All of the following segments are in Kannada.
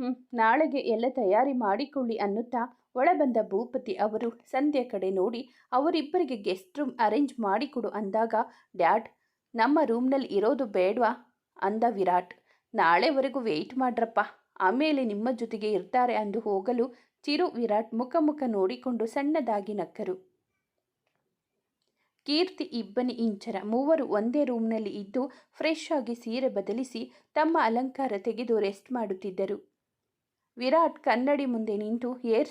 ಹ್ಞೂ ನಾಳೆಗೆ ಎಲ್ಲ ತಯಾರಿ ಮಾಡಿಕೊಳ್ಳಿ ಅನ್ನುತ್ತಾ ಒಳಬಂದ ಭೂಪತಿ ಅವರು ಸಂಧ್ಯಾ ಕಡೆ ನೋಡಿ, ಅವರಿಬ್ಬರಿಗೆ ಗೆಸ್ಟ್ ರೂಮ್ ಅರೇಂಜ್ ಮಾಡಿಕೊಡು ಅಂದಾಗ, ಡ್ಯಾಡ್, ನಮ್ಮ ರೂಮ್ನಲ್ಲಿ ಇರೋದು ಬೇಡವಾ? ಅಂದ ವಿರಾಟ್. ನಾಳೆವರೆಗೂ ವೆಯ್ಟ್ ಮಾಡ್ರಪ್ಪ. ಆಮೇಲೆ ನಿಮ್ಮ ಜೊತೆಗೆ ಇರ್ತಾರೆ ಅಂದು ಹೋಗಲು, ಚಿರು ವಿರಾಟ್ ಮುಖ ಮುಖ ನೋಡಿಕೊಂಡು ಸಣ್ಣದಾಗಿ ನಕ್ಕರು. ಕೀರ್ತಿ, ಇಬ್ಬನಿ, ಇಂಚರ ಮೂವರು ಒಂದೇ ರೂಮ್ನಲ್ಲಿ ಇದ್ದು ಫ್ರೆಶ್ ಆಗಿ ಸೀರೆ ಬದಲಿಸಿ ತಮ್ಮ ಅಲಂಕಾರ ತೆಗೆದು ರೆಸ್ಟ್ ಮಾಡುತ್ತಿದ್ದರು. ವಿರಾಟ್ ಕನ್ನಡಿ ಮುಂದೆ ನಿಂತು ಏರ್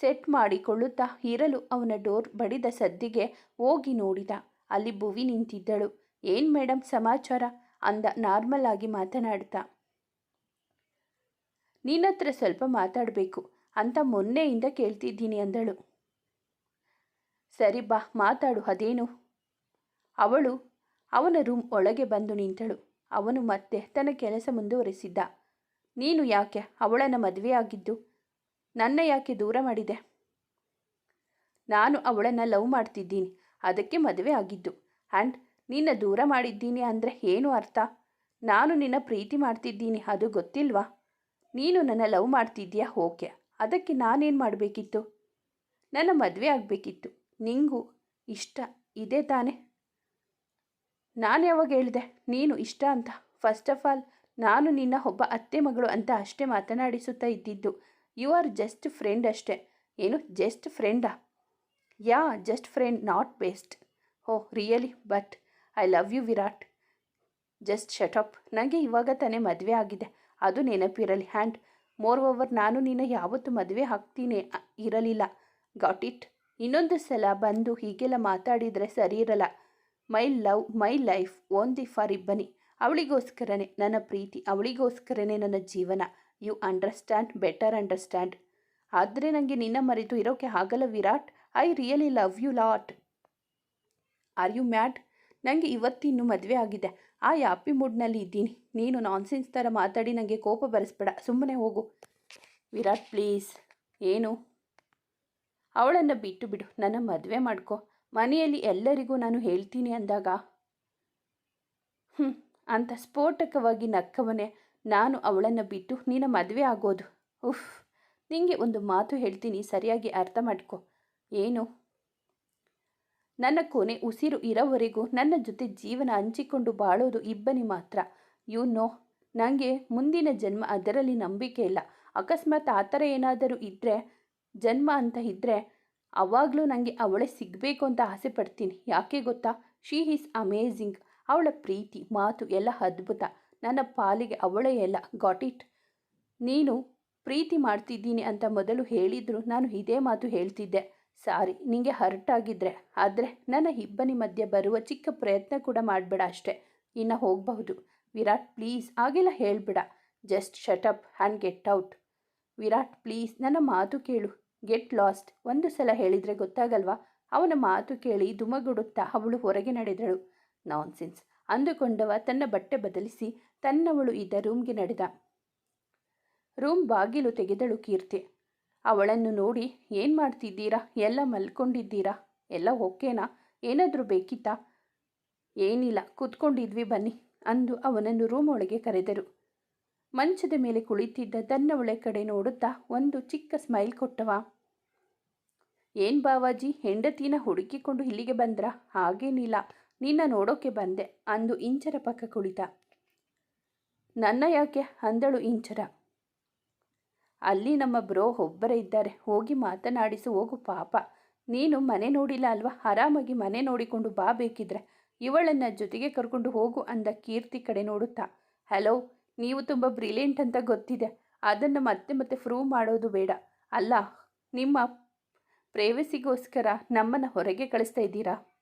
ಸೆಟ್ ಮಾಡಿಕೊಳ್ಳುತ್ತಾ ಇರಲು ಅವನ ಡೋರ್ ಬಡಿದ ಸದ್ದಿಗೆ ಹೋಗಿ ನೋಡಿದ. ಅಲ್ಲಿ ಭುವಿ ನಿಂತಿದ್ದಳು. ಏನ್ ಮೇಡಮ್ ಸಮಾಚಾರ? ಅಂದ ನಾರ್ಮಲ್ ಆಗಿ ಮಾತನಾಡ್ತಾ ನಿನ್ನತ್ರ ಸ್ವಲ್ಪ ಮಾತಾಡಬೇಕು. ಅಂತ ಮೊನ್ನೆಯಿಂದ ಕೇಳ್ತಿದ್ದೀನಿ ಅಂದಳು. ಸರಿ ಬಾ, ಮಾತಾಡು. ಅದೇನು? ಅವಳು ಅವನ ರೂಮ್ ಒಳಗೆ ಬಂದು ನಿಂತಳು. ಅವನು ಮತ್ತೆ ತನ್ನ ಕೆಲಸ ಮುಂದುವರೆಸಿದ್ದ. ನೀನು ಯಾಕೆ ಅವಳನ್ನು ಮದುವೆಯಾಗಿದ್ದು? ನನ್ನ ಯಾಕೆ ದೂರ ಮಾಡಿದೆ? ನಾನು ಅವಳನ್ನು ಲವ್ ಮಾಡ್ತಿದ್ದೀನಿ, ಅದಕ್ಕೆ ಮದುವೆ ಆಗಿದ್ದು. ಆ್ಯಂಡ್ ನಿನ್ನ ದೂರ ಮಾಡಿದ್ದೀನಿ ಅಂದರೆ ಏನು ಅರ್ಥ? ನಾನು ನಿನ್ನ ಪ್ರೀತಿ ಮಾಡ್ತಿದ್ದೀನಿ, ಅದು ಗೊತ್ತಿಲ್ವಾ? ನೀನು ನನ್ನ ಲವ್ ಮಾಡ್ತಿದ್ದೀಯಾ? ಓಕೆ. ಅದಕ್ಕೆ ನಾನೇನು ಮಾಡಬೇಕಿತ್ತು? ನನ್ನ ಮದುವೆ ಆಗಬೇಕಿತ್ತು. ನಿಂಗೂ ಇಷ್ಟ, ಇದೆ ತಾನೆ? ನಾನು ಯಾವಾಗ ಹೇಳಿದೆ, ನೀನು ಇಷ್ಟ ಅಂತ? ಫಸ್ಟ್ ಆಫ್ ಆಲ್ ನಾನು ನಿನ್ನ ಒಬ್ಬ ಅತ್ತೆ ಮಗಳು ಅಂತ ಅಷ್ಟೇ ಮಾತನಾಡಿಸುತ್ತಾ ಇದ್ದಿದ್ದು. ಯು ಆರ್ ಜಸ್ಟ್ ಫ್ರೆಂಡ್ ಅಷ್ಟೇ. ಏನು just ಫ್ರೆಂಡಾ yeah just friend not best oh really but I love you Virat. Just up ನನಗೆ ಇವಾಗ ತಾನೇ ಮದುವೆ ಆಗಿದೆ. ಅದು ನೆನಪಿರಲಿ. ಹ್ಯಾಂಡ್ ಮೋರ್ ಓವರ್ ನಾನು ನಿನ್ನ ಯಾವತ್ತು ಮದುವೆ ಹಾಕ್ತೀನಿ ಇರಲಿಲ್ಲ. ಗಾಟ್ ಇಟ್ ಇನ್ನೊಂದು ಸಲ ಬಂದು ಹೀಗೆಲ್ಲ ಮಾತಾಡಿದರೆ ಸರಿ ಇರಲ್ಲ. My love my life only for Ibbani. ಅವಳಿಗೋಸ್ಕರನೇ ನನ್ನ ಪ್ರೀತಿ, ಅವಳಿಗೋಸ್ಕರನೇ ನನ್ನ ಜೀವನ. You understand, better understand. ಆದರೆ ನನಗೆ ನಿನ್ನ ಮರೆತು ಇರೋಕೆ ಆಗಲ್ಲ Virat. I really love you lot. Are you mad? ನನಗೆ ಇವತ್ತಿನ್ನು ಮದುವೆ ಆಗಿದೆ. ಆ ಯಾಪಿ ಮೂಡ್ನಲ್ಲಿ ಇದ್ದೀನಿ. ನೀನು ನಾನ್ಸೆನ್ಸ್ ಥರ ಮಾತಾಡಿ ನನಗೆ ಕೋಪ ಬರೆಸ್ಬೇಡ. ಸುಮ್ಮನೆ ಹೋಗು. ವಿರಾಟ್ ಪ್ಲೀಸ್. ಏನು? ಅವಳನ್ನು ಬಿಟ್ಟು ಬಿಡು. ನನ್ನ ಮದುವೆ ಮಾಡ್ಕೊ. ಮನೆಯಲ್ಲಿ ಎಲ್ಲರಿಗೂ ನಾನು ಹೇಳ್ತೀನಿ ಅಂದಾಗ. ಹ್ಞೂ ಅಂತ ಸ್ಫೋಟಕವಾಗಿ ನಕ್ಕವನೆ ನಾನು ಅವಳನ್ನು ಬಿಟ್ಟು ನಿನ್ನ ಮದುವೆ ಆಗೋದು. ಉಫ್, ನಿಂಗೆ ಒಂದು ಮಾತು ಹೇಳ್ತೀನಿ, ಸರಿಯಾಗಿ ಅರ್ಥ ಮಾಡ್ಕೊ. ಏನು? ನನ್ನ ಕೊನೆ ಉಸಿರು ಇರೋವರೆಗೂ ನನ್ನ ಜೊತೆ ಜೀವನ ಹಂಚಿಕೊಂಡು ಬಾಳೋದು ಇಬ್ಬನಿ ಮಾತ್ರ. ಯು ನೋ ನನಗೆ ಮುಂದಿನ ಜನ್ಮ ಅದರಲ್ಲಿ ನಂಬಿಕೆ ಇಲ್ಲ. ಅಕಸ್ಮಾತ್ ಆ ಥರ ಏನಾದರೂ ಇದ್ದರೆ ಜನ್ಮ ಅಂತ ಇದ್ದರೆ ಅವಾಗಲೂ ನನಗೆ ಅವಳೇ ಸಿಗಬೇಕು ಅಂತ ಆಸೆ ಪಡ್ತೀನಿ. ಯಾಕೆ ಗೊತ್ತಾ? ಶೀ ಈಸ್ ಅಮೇಝಿಂಗ್ ಅವಳ ಪ್ರೀತಿ, ಮಾತು ಎಲ್ಲ ಅದ್ಭುತ. ನನ್ನ ಪಾಲಿಗೆ ಅವಳೇ ಎಲ್ಲ. ಗಾಟ್ ಇಟ್ ನೀನು ಪ್ರೀತಿ ಮಾಡ್ತಿದ್ದೀನಿ ಅಂತ ಮೊದಲು ಹೇಳಿದ್ರು. ನಾನು ಇದೇ ಮಾತು ಹೇಳ್ತಿದ್ದೆ. ಸಾರಿ, ನಿಂಗೆ ಹರ್ಟ್ ಆಗಿದ್ರೆ. ಆದರೆ ನನ್ನ ಇಬ್ಬನಿ ಮಧ್ಯೆ ಬರುವ ಚಿಕ್ಕ ಪ್ರಯತ್ನ ಕೂಡ ಮಾಡಬೇಡ ಅಷ್ಟೇ. ಇನ್ನು ಹೋಗಬಹುದು. ವಿರಾಟ್ ಪ್ಲೀಸ್ ಆಗೆಲ್ಲ ಹೇಳ್ಬೇಡ. Just shut up and get out Virat please ನನ್ನ ಮಾತು ಕೇಳು. ಗೆಟ್ ಲಾಸ್ಟ್ ಒಂದು ಸಲ ಹೇಳಿದರೆ ಗೊತ್ತಾಗಲ್ವಾ? ಅವನ ಮಾತು ಕೇಳಿ ದುಮಗುಡುತ್ತಾ ಅವಳು ಹೊರಗೆ ನಡೆದಳು. ನಾನ್ಸೆನ್ಸ್. ಅಂದುಕೊಂಡವ ತನ್ನ ಬಟ್ಟೆ ಬದಲಿಸಿ ತನ್ನವಳು ಇದ್ದ ರೂಮ್ಗೆ ನಡೆದ. ರೂಮ್ ಬಾಗಿಲು ತೆಗೆದಳು ಕೀರ್ತಿ. ಅವಳನ್ನು ನೋಡಿ, ಏನು ಮಾಡ್ತಿದ್ದೀರಾ? ಎಲ್ಲ ಮಲ್ಕೊಂಡಿದ್ದೀರಾ? ಎಲ್ಲ ಓಕೆನಾ? ಏನಾದರೂ ಬೇಕಿತ್ತಾ? ಏನಿಲ್ಲ, ಕೂತ್ಕೊಂಡಿದ್ವಿ ಬನ್ನಿ, ಅಂದು ಅವನನ್ನು ರೂಮ್ ಒಳಗೆ ಕರೆದರು. ಮಂಚದ ಮೇಲೆ ಕುಳಿತಿದ್ದ ತನ್ನವಳೆ ಕಡೆ ನೋಡುತ್ತಾ ಒಂದು ಚಿಕ್ಕ ಸ್ಮೈಲ್ ಕೊಟ್ಟವ. ಏನ್ ಬಾವಾಜಿ, ಹೆಂಡತಿನ ಹುಡುಕಿಕೊಂಡು ಇಲ್ಲಿಗೆ ಬಂದ್ರ? ಹಾಗೇನಿಲ್ಲ. ನಿನ್ನ ನೋಡೋಕೆ ಬಂದೆ ಅಂದು ಇಂಚರ ಪಕ್ಕ ಕುಳಿತ. ನನ್ನ ಯಾಕೆ? ಅಂದಳು ಇಂಚರ. ಅಲ್ಲಿ ನಮ್ಮ ಬ್ರೋ ಒಬ್ಬರೇ ಇದ್ದಾರೆ. ಹೋಗಿ ಮಾತನಾಡಿಸು ಹೋಗು ಪಾಪ. ನೀನು ಮನೆ ನೋಡಿಲ್ಲ ಅಲ್ವಾ? ಆರಾಮಾಗಿ ಮನೆ ನೋಡಿಕೊಂಡು ಬಾ ಬೇಕಿದ್ರೆ. ಇವಳನ್ನ ಜೊತೆಗೆ ಕರ್ಕೊಂಡು ಹೋಗು ಅಂದ ಕೀರ್ತಿ ಕಡೆ ನೋಡುತ್ತಾ. ಹಲೋ, ನೀವು ತುಂಬ ಬ್ರಿಲಿಯಂಟ್ ಅಂತ ಗೊತ್ತಿದೆ. ಅದನ್ನು ಮತ್ತೆ ಮತ್ತೆ ಪ್ರೂವ್ ಮಾಡೋದು ಬೇಡ. ಅಲ್ಲ, ನಿಮ್ಮ ಪ್ರೇವಸಿಗೋಸ್ಕರ ನಮ್ಮನ್ನು ಹೊರಗೆ ಕಳಿಸ್ತಾ ಇದ್ದೀರಾ?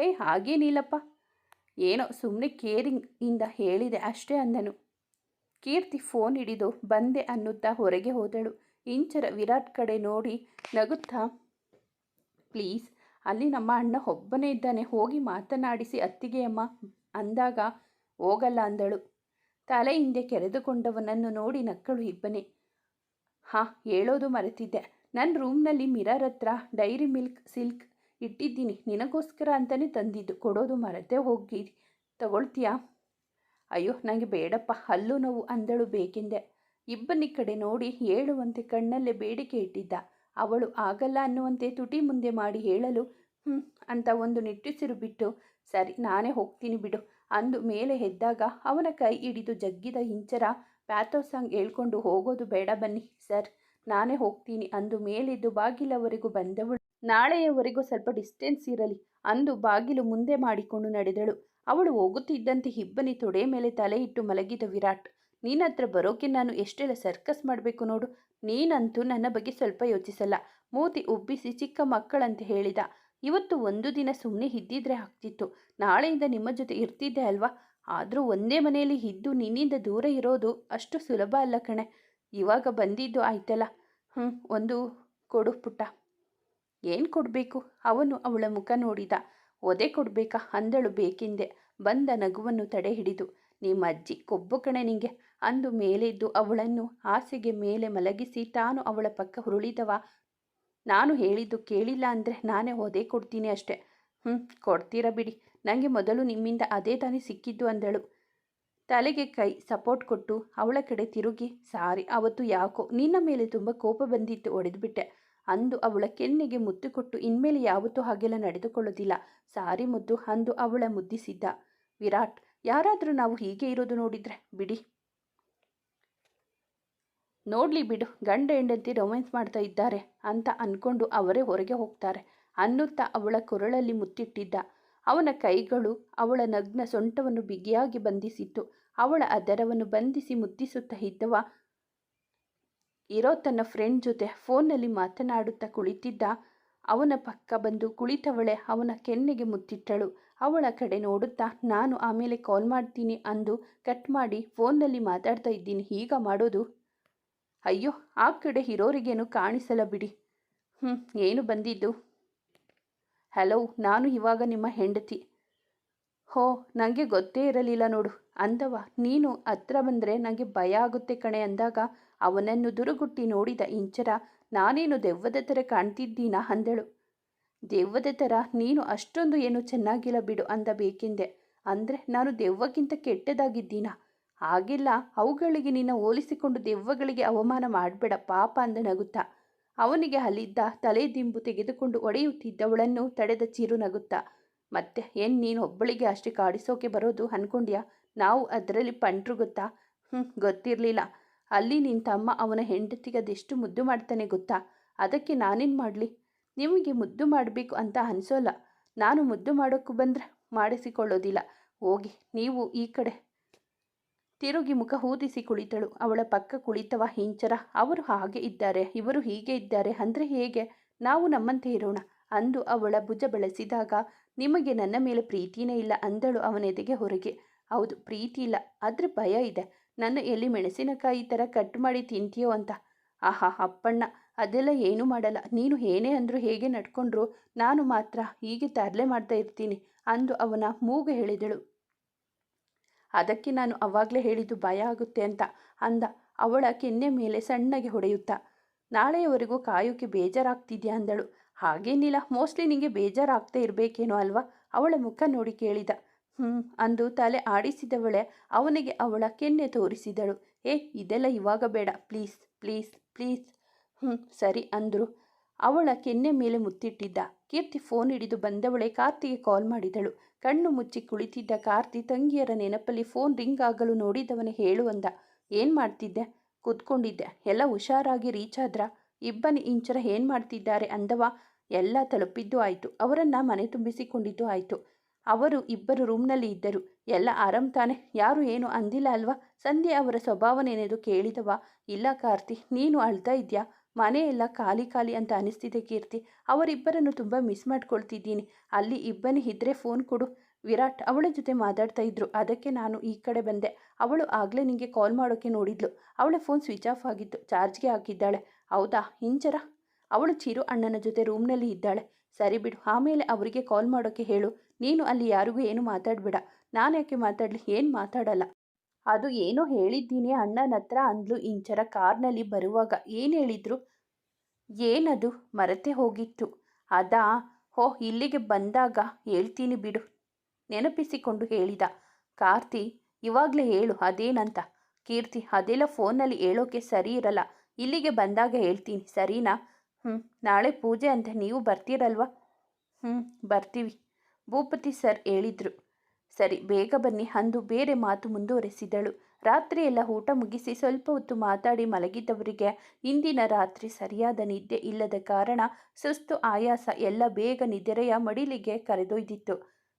ಹೇ ಹಾಗೇನಿಲ್ಲಪ್ಪ ಏನೋ ಸುಮ್ಮನೆ ಕೇರಿಂಗ್ ಇಂದ ಹೇಳಿದೆ ಅಷ್ಟೇ ಅಂದನು. ಕೀರ್ತಿ ಫೋನ್ ಹಿಡಿದು ಬಂದೆ ಅನ್ನುತ್ತಾ ಹೊರಗೆ ಹೋದಳು. ಇಂಚರ ವಿರಾಟ್ ಕಡೆ ನೋಡಿ ನಗುತ್ತಾ, ಪ್ಲೀಸ್, ಅಲ್ಲಿ ನಮ್ಮ ಅಣ್ಣ ಒಬ್ಬನೇ ಇದ್ದಾನೆ, ಹೋಗಿ ಮಾತನಾಡಿಸಿ ಅತ್ತಿಗೆಯಮ್ಮ, ಅಂದಾಗ ಹೋಗಲ್ಲ ಅಂದಳು. ತಲೆ ಹಿಂದೆ ಕೆರೆದುಕೊಂಡವನನ್ನು ನೋಡಿ ನಕ್ಕಳು ಇಬ್ಬನೇ. ಹಾಂ, ಹೇಳೋದು ಮರೆತಿದ್ದೆ. ನನ್ನ ರೂಮ್ನಲ್ಲಿ ಮಿರರ್ ಹತ್ರ ಡೈರಿ ಮಿಲ್ಕ್ ಸಿಲ್ಕ್ ಇಟ್ಟಿದ್ದೀನಿ. ನಿನಗೋಸ್ಕರ ಅಂತಲೇ ತಂದಿದ್ದು. ಕೊಡೋದು ಮರೆತೇ ಹೋಗಿ ತಗೊಳ್ತೀಯಾ? ಅಯ್ಯೋ ನನಗೆ ಬೇಡಪ್ಪ. ಹಲ್ಲು ನೋವು ಅಂದಳು ಬೇಕೆಂದೆ. ಇಬ್ಬನಿ ಕಡೆ ನೋಡಿ ಹೇಳುವಂತೆ ಕಣ್ಣಲ್ಲೇ ಬೇಡಿಕೆ ಇಟ್ಟಿದ್ದ. ಅವಳು ಆಗಲ್ಲ ಅನ್ನುವಂತೆ ತುಟಿ ಮುಂದೆ ಮಾಡಿ ಹೇಳಲು ಹ್ಞೂ ಅಂತ ಒಂದು ನಿಟ್ಟುಸಿರು ಬಿಟ್ಟು, ಸರಿ, ನಾನೇ ಹೋಗ್ತೀನಿ ಬಿಡು. ಅಂದು ಮೇಲೆ ಎದ್ದಾಗ ಅವನ ಕೈ ಹಿಡಿದು ಜಗ್ಗಿದ ಹಿಂಚರ ಪ್ಯಾಥೋಸಾಂಗ್ ಹೇಳ್ಕೊಂಡು ಹೋಗೋದು ಬೇಡ ಬನ್ನಿ, ಸರ್. ನಾನೇ ಹೋಗ್ತೀನಿ ಅಂದು ಮೇಲೆದ್ದು ಬಾಗಿಲವರೆಗೂ ಬಂದವಳು. ನಾಳೆಯವರೆಗೂ ಸ್ವಲ್ಪ ಡಿಸ್ಟೆನ್ಸ್ ಇರಲಿ ಅಂದು ಬಾಗಿಲು ಮುಂದೆ ಮಾಡಿಕೊಂಡು ನಡೆದಳು. ಅವಳು ಹೋಗುತ್ತಿದ್ದಂತೆ ಇಬ್ಬನಿ ತೊಡೆ ಮೇಲೆ ತಲೆ ಇಟ್ಟು ಮಲಗಿದ ವಿರಾಟ್ ನೀನತ್ರ ಬರೋಕೆ ನಾನು ಎಷ್ಟೆಲ್ಲ ಸರ್ಕಸ್ ಮಾಡಬೇಕು ನೋಡು, ನೀನಂತೂ ನನ್ನ ಬಗ್ಗೆ ಸ್ವಲ್ಪ ಯೋಚಿಸಲ್ಲ ಮೂತಿ ಉಬ್ಬಿಸಿ ಚಿಕ್ಕ ಮಕ್ಕಳಂತೆ ಹೇಳಿದ. ಇವತ್ತು ಒಂದು ದಿನ ಸುಮ್ಮನೆ ಇದ್ದಿದ್ರೆ ಆಗ್ತಿತ್ತು. ನಾಳೆಯಿಂದ ನಿಮ್ಮ ಜೊತೆ ಇರ್ತಿದ್ದೆ ಅಲ್ವಾ? ಆದರೂ ಒಂದೇ ಮನೆಯಲ್ಲಿ ಇದ್ದು ನಿನ್ನಿಂದ ದೂರ ಇರೋದು ಅಷ್ಟು ಸುಲಭ ಅಲ್ಲ ಕಣೆ. ಇವಾಗ ಬಂದಿದ್ದು ಆಯ್ತಲ್ಲ? ಹ್ಞೂ ಒಂದು ಕೊಡು ಪುಟ್ಟ. ಏನು ಕೊಡಬೇಕು? ಅವನು ಅವಳ ಮುಖ ನೋಡಿದ. ಒದೆ ಕೊಡಬೇಕಾ? ಅಂದಳು ಬೇಕೆಂದೆ. ಬಂದ ನಗುವನ್ನು ತಡೆ ಹಿಡಿದು ನಿಮ್ಮ ಅಜ್ಜಿ ಕೊಬ್ಬು ಕಣೆ ನಿಂಗೆ. ಅಂದು ಮೇಲೆದ್ದು ಅವಳನ್ನು ಹಾಸಿಗೆ ಮೇಲೆ ಮಲಗಿಸಿ ತಾನು ಅವಳ ಪಕ್ಕ ಹುರುಳಿದವ. ನಾನು ಹೇಳಿದ್ದು ಕೇಳಿಲ್ಲ ಅಂದರೆ ನಾನೇ ಒದೆ ಕೊಡ್ತೀನಿ ಅಷ್ಟೆ. ಹ್ಞೂ ಕೊಡ್ತೀರಾ ಬಿಡಿ. ನನಗೆ ಮೊದಲು ನಿಮ್ಮಿಂದ ಅದೇ ತಾನೇ ಸಿಕ್ಕಿದ್ದು ಅಂದಳು. ತಲೆಗೆ ಕೈ ಸಪೋರ್ಟ್ ಕೊಟ್ಟು ಅವಳ ಕಡೆ ತಿರುಗಿ, ಸಾರಿ, ಅವತ್ತು ಯಾಕೋ? ನಿನ್ನ ಮೇಲೆ ತುಂಬ ಕೋಪ ಬಂದಿತ್ತು, ಒಡೆದುಬಿಟ್ಟೆ. ಅಂದು ಅವಳ ಕೆನ್ನೆಗೆ ಮುತ್ತು ಕೊಟ್ಟು ಇನ್ಮೇಲೆ ಯಾವತ್ತೂ ಹಾಗೆಲ್ಲ ನಡೆದುಕೊಳ್ಳೋದಿಲ್ಲ ಸಾರಿ ಮುದ್ದು, ಅಂದು ಅವಳ ಮುದ್ದಿಸಿದ್ದ. ವಿರಾಟ್, ಯಾರಾದರೂ ನಾವು ಹೀಗೆ ಇರೋದು ನೋಡಿದ್ರೆ ಬಿಡಿ. ನೋಡ್ಲಿ ಬಿಡು, ಗಂಡ ಹೆಂಡತಿ ರೊಮ್ಯಾನ್ಸ್ ಮಾಡ್ತಾ ಇದ್ದಾರೆ ಅಂತ ಅಂದ್ಕೊಂಡು ಅವರೇ ಹೊರಗೆ ಹೋಗ್ತಾರೆ. ಅನ್ನುತ್ತಾ ಅವಳ ಕೊರಳಲ್ಲಿ ಮುತ್ತಿಟ್ಟಿದ್ದ. ಅವನ ಕೈಗಳು ಅವಳ ನಗ್ನ ಸೊಂಟವನ್ನು ಬಿಗಿಯಾಗಿ ಬಂಧಿಸಿತ್ತು. ಅವಳ ಅದರವನ್ನು ಬಂಧಿಸಿ ಮುದ್ದಿಸುತ್ತಾ ಇದ್ದವ ಇರೋ ತನ್ನ ಫ್ರೆಂಡ್ ಜೊತೆ ಫೋನಲ್ಲಿ ಮಾತನಾಡುತ್ತಾ ಕುಳಿತಿದ್ದ ಅವನ ಪಕ್ಕ ಬಂದು ಕುಳಿತವಳೆ ಅವನ ಕೆನ್ನೆಗೆ ಮುತ್ತಿಟ್ಟಳು. ಅವಳ ಕಡೆ ನೋಡುತ್ತಾ, ನಾನು ಆಮೇಲೆ ಕಾಲ್ ಮಾಡ್ತೀನಿ ಅಂದು ಕಟ್ ಮಾಡಿ ಫೋನ್ನಲ್ಲಿ ಮಾತಾಡ್ತಾ ಇದ್ದೀನಿ. ಈಗ ಮಾಡೋದು? ಅಯ್ಯೋ, ಆ ಕಡೆ ಇರೋರಿಗೇನು ಕಾಣಿಸಲ್ಲ ಬಿಡಿ. ಹ್ಞೂ ಏನು ಬಂದಿದ್ದು? ಹಲೋ, ನಾನು ಇವಾಗ ನಿಮ್ಮ ಹೆಂಡತಿ. ಹೋ ನನಗೆ ಗೊತ್ತೇ ಇರಲಿಲ್ಲ ನೋಡು. ಅಂದವ. ನೀನು ಹತ್ರ ಬಂದರೆ ನನಗೆ ಭಯ ಆಗುತ್ತೆ ಕಣೆ ಅಂದಾಗ ಅವನನ್ನು ದುರುಗುಟ್ಟಿ ನೋಡಿದ ಇಂಚರ, ನಾನೇನು ದೆವ್ವದ ಥರ ಕಾಣ್ತಿದ್ದೀನಾ ಅಂದಳು. ದೆವ್ವದ ಥರ ನೀನು ಅಷ್ಟೊಂದು ಏನು ಚೆನ್ನಾಗಿಲ್ಲ ಬಿಡು ಅಂದ ಬೇಕೆಂದೆ ಅಂದರೆ ನಾನು ದೆವ್ವಕ್ಕಿಂತ ಕೆಟ್ಟದಾಗಿದ್ದೀನಾ? ಹಾಗೆಲ್ಲ ಅವುಗಳಿಗೆ ನಿನ್ನ ಹೋಲಿಸಿಕೊಂಡು ದೆವ್ವಗಳಿಗೆ ಅವಮಾನ ಮಾಡಬೇಡ ಪಾಪ ಅಂದ ನಗುತ್ತಾ. ಅವನಿಗೆ ಅಲ್ಲಿದ್ದ ತಲೆ ದಿಂಬು ತೆಗೆದುಕೊಂಡು ಒಡೆಯುತ್ತಿದ್ದವಳನ್ನು ತಡೆದ ಚೀರು ನಗುತ್ತಾ. ಮತ್ತೆ, ಏನು ನೀನು ಒಬ್ಬಳಿಗೆ ಅಷ್ಟೇ ಕಾಡಿಸೋಕೆ ಬರೋದು ಅನ್ಕೊಂಡ್ಯಾ? ನಾವು ಅದರಲ್ಲಿ ಪಂಟ್ರು ಗೊತ್ತಾ? ಹ್ಞೂ ಗೊತ್ತಿರಲಿಲ್ಲ. ಅಲ್ಲಿ ನಿನ್ನ ತಮ್ಮ ಅವನ ಹೆಂಡತಿಗೆ ಅದೆಷ್ಟು ಮುದ್ದು ಮಾಡ್ತಾನೆ ಗೊತ್ತಾ? ಅದಕ್ಕೆ ನಾನೇನು ಮಾಡಲಿ? ನಿಮಗೆ ಮುದ್ದು ಮಾಡಬೇಕು ಅಂತ ಅನಿಸೋಲ್ಲ. ನಾನು ಮುದ್ದು ಮಾಡೋಕ್ಕೂ ಬಂದರೆ ಮಾಡಿಸಿಕೊಳ್ಳೋದಿಲ್ಲ. ಹೋಗಿ, ನೀವು ಈ ಕಡೆ. ತಿರುಗಿ ಮುಖ ಊದಿಸಿ ಕುಳಿತಳು. ಅವಳ ಪಕ್ಕ ಕುಳಿತವ ಹಿಂಚರ. ಅವರು ಹಾಗೆ ಇದ್ದಾರೆ. ಇವರು ಹೀಗೆ ಇದ್ದಾರೆ. ಅಂದರೆ ಹೇಗೆ? ನಾವು ನಮ್ಮಂತೆ ಇರೋಣ. ಅಂದು ಅವಳ ಭುಜ ಬಳಸಿದಾಗ, ನಿಮಗೆ ನನ್ನ ಮೇಲೆ ಪ್ರೀತಿನೇ ಇಲ್ಲ ಅಂದಳು ಅವನೆದೆಗೆ ಹೊರಗೆ. ಹೌದು, ಪ್ರೀತಿ ಇಲ್ಲ. ಆದರೆ ಭಯ ಇದೆ. ನನ್ನ ಎಲ್ಲಿ ಮೆಣಸಿನಕಾಯಿ ಥರ ಕಟ್ ಮಾಡಿ ತಿಂತೀಯೋ ಅಂತ. ಆಹಾ, ಅಪ್ಪಣ್ಣ, ಅದೆಲ್ಲ ಏನೂ ಮಾಡಲ್ಲ. ನೀನು ಏನೇ ಅಂದರೂ ಹೇಗೆ ನಡ್ಕೊಂಡ್ರು ನಾನು ಮಾತ್ರ ಹೀಗೆ ತರಲೆ ಮಾಡ್ತಾ ಇರ್ತೀನಿ ಅಂದು ಅವನ ಮೂಗು ಹೇಳಿದಳು ಅದಕ್ಕೆ ನಾನು ಅವಾಗಲೇ ಹೇಳಿದ್ದು ಭಯ ಆಗುತ್ತೆ ಅಂತ ಅಂದ. ಅವಳ ಕೆನ್ನೆ ಮೇಲೆ ಸಣ್ಣಗೆ ಹೊಡೆಯುತ್ತಾ. ನಾಳೆಯವರೆಗೂ ಕಾಯೋಕೆ ಬೇಜಾರಾಗ್ತಿದ್ಯಾ ಅಂದಳು. ಹಾಗೇನಿಲ್ಲ, ಮೋಸ್ಟ್ಲಿ ನಿಂಗೆ ಬೇಜಾರಾಗ್ತಾ ಇರಬೇಕೇನೋ ಅಲ್ವಾ? ಅವಳ ಮುಖ ನೋಡಿ ಕೇಳಿದ. ಹ್ಞೂ ಅಂದು ತಲೆ ಆಡಿಸಿದವಳೆ ಅವನಿಗೆ ಅವಳ ಕೆನ್ನೆ ತೋರಿಸಿದಳು. ಏ, ಇದೆಲ್ಲ ಇವಾಗ ಬೇಡ. Please please please. ಹ್ಞೂ ಸರಿ ಅಂದರು. ಅವಳ ಕೆನ್ನೆ ಮೇಲೆ ಮುತ್ತಿಟ್ಟಿದ್ದ. ಕೀರ್ತಿ ಫೋನ್ ಹಿಡಿದು ಬಂದವಳೆ ಕಾರ್ತಿಗೆ ಕಾಲ್ ಮಾಡಿದಳು. ಕಣ್ಣು ಮುಚ್ಚಿ ಕುಳಿತಿದ್ದ ಕಾರ್ತಿ ತಂಗಿಯರ ನೆನಪಲ್ಲಿ ಫೋನ್ ರಿಂಗ್ ಆಗಲು ನೋಡಿದವನೇ ಹೇಳುವಂದ ಏನು ಮಾಡ್ತಿದ್ದೆ? ಕೂತ್ಕೊಂಡಿದ್ದೆ. ಎಲ್ಲ ಹುಷಾರಾಗಿ ರೀಚ್ ಆದ್ರ? ಇಬ್ಬನಿ ಇಂಚರ ಏನು ಮಾಡ್ತಿದ್ದಾರೆ ಅಂದವ? ಎಲ್ಲ ತಲುಪಿದ್ದು ಆಯಿತು. ಅವರನ್ನು ಮನೆ ತುಂಬಿಸಿಕೊಂಡಿದ್ದು ಆಯಿತು. ಅವರು ಇಬ್ಬರು ರೂಮ್ನಲ್ಲಿ ಇದ್ದರು. ಎಲ್ಲ ಆರಾಮ್ ತಾನೆ? ಯಾರು ಏನು ಅಂದಿಲ್ಲ ಅಲ್ವಾ? ಸಂಧ್ಯೆ ಅವರ ಸ್ವಭಾವನೇನೆಂದು ಕೇಳಿದವ? ಇಲ್ಲ ಕಾರ್ತಿ, ನೀನು ಅಳ್ತಾ ಇದೆಯಾ? ಮನೆಯೆಲ್ಲ ಖಾಲಿ ಖಾಲಿ ಅಂತ ಅನಿಸ್ತಿದೆ ಕೀರ್ತಿ. ಅವರಿಬ್ಬರನ್ನು ತುಂಬ ಮಿಸ್ ಮಾಡ್ಕೊಳ್ತಿದ್ದೀನಿ. ಅಲ್ಲಿ ಇಬ್ಬನಿ ಇದ್ದರೆ ಫೋನ್ ಕೊಡು. ವಿರಾಟ್ ಅವಳ ಜೊತೆ ಮಾತಾಡ್ತಾ ಇದ್ರು. ಅದಕ್ಕೆ ನಾನು ಈ ಕಡೆ ಬಂದೆ. ಅವಳು ಆಗಲೇ ನಿಮಗೆ ಕಾಲ್ ಮಾಡೋಕ್ಕೆ ನೋಡಿದ್ಲು. ಅವಳ ಫೋನ್ ಸ್ವಿಚ್ ಆಫ್ ಆಗಿತ್ತು. ಚಾರ್ಜ್ಗೆ ಹಾಕಿದ್ದಾಳೆ. ಹೌದಾ? ಹಿಂಚರ ಅವಳು ಚಿರು ಅಣ್ಣನ ಜೊತೆ ರೂಮ್ನಲ್ಲಿ ಇದ್ದಾಳೆ. ಸರಿ ಬಿಡು. ಆಮೇಲೆ ಅವರಿಗೆ ಕಾಲ್ ಮಾಡೋಕ್ಕೆ ಹೇಳು. ನೀನು ಅಲ್ಲಿ ಯಾರಿಗೂ ಏನು ಮಾತಾಡಬೇಡ. ನಾನು ಯಾಕೆ ಮಾತಾಡಲಿ? ಏನು ಮಾತಾಡಲ್ಲ? ಅದು ಏನೋ ಹೇಳಿದ್ದೀನಿ ಅಣ್ಣನ ಹತ್ರ ಅಂದ್ಲು ಇಂಚರ ಕಾರ್ನಲ್ಲಿ ಬರುವಾಗ. ಏನು ಹೇಳಿದ್ರು? ಏನದು? ಮರೆತೇ ಹೋಗಿತ್ತು. ಅದಾ? ಹೋ, ಇಲ್ಲಿಗೆ ಬಂದಾಗ ಹೇಳ್ತೀನಿ ಬಿಡು. ನೆನಪಿಸಿಕೊಂಡು ಹೇಳಿದ. ಕಾರ್ತಿ, ಇವಾಗಲೇ ಹೇಳು, ಅದೇನಂತ? ಕೀರ್ತಿ, ಅದೆಲ್ಲ ಫೋನಲ್ಲಿ ಹೇಳೋಕೆ ಸರಿ ಇರಲ್ಲ. ಇಲ್ಲಿಗೆ ಬಂದಾಗ ಹೇಳ್ತೀನಿ, ಸರಿನಾ? ಹ್ಞೂ ನಾಳೆ ಪೂಜೆ ಅಂತ, ನೀವು ಬರ್ತೀರಲ್ವಾ? ಹ್ಞೂ ಬರ್ತೀವಿ. ಭೂಪತಿ ಸರ್ ಹೇಳಿದ್ರು. ಸರಿ, ಬೇಗ ಬನ್ನಿ. ಅಂದು ಬೇರೆ ಮಾತು ಮುಂದುವರೆಸಿದಳು. ರಾತ್ರಿಯೆಲ್ಲ ಊಟ ಮುಗಿಸಿ ಸ್ವಲ್ಪ ಹೊತ್ತು ಮಾತಾಡಿ ಮಲಗಿದವರಿಗೆ ಇಂದಿನ ರಾತ್ರಿ ಸರಿಯಾದ ನಿದ್ದೆ ಇಲ್ಲದ ಕಾರಣ ಸುಸ್ತು ಆಯಾಸ ಎಲ್ಲ ಬೇಗ ನಿದ್ರೆಯ ಮಡಿಲಿಗೆ ಕರೆದೊಯ್ದಿತ್ತು.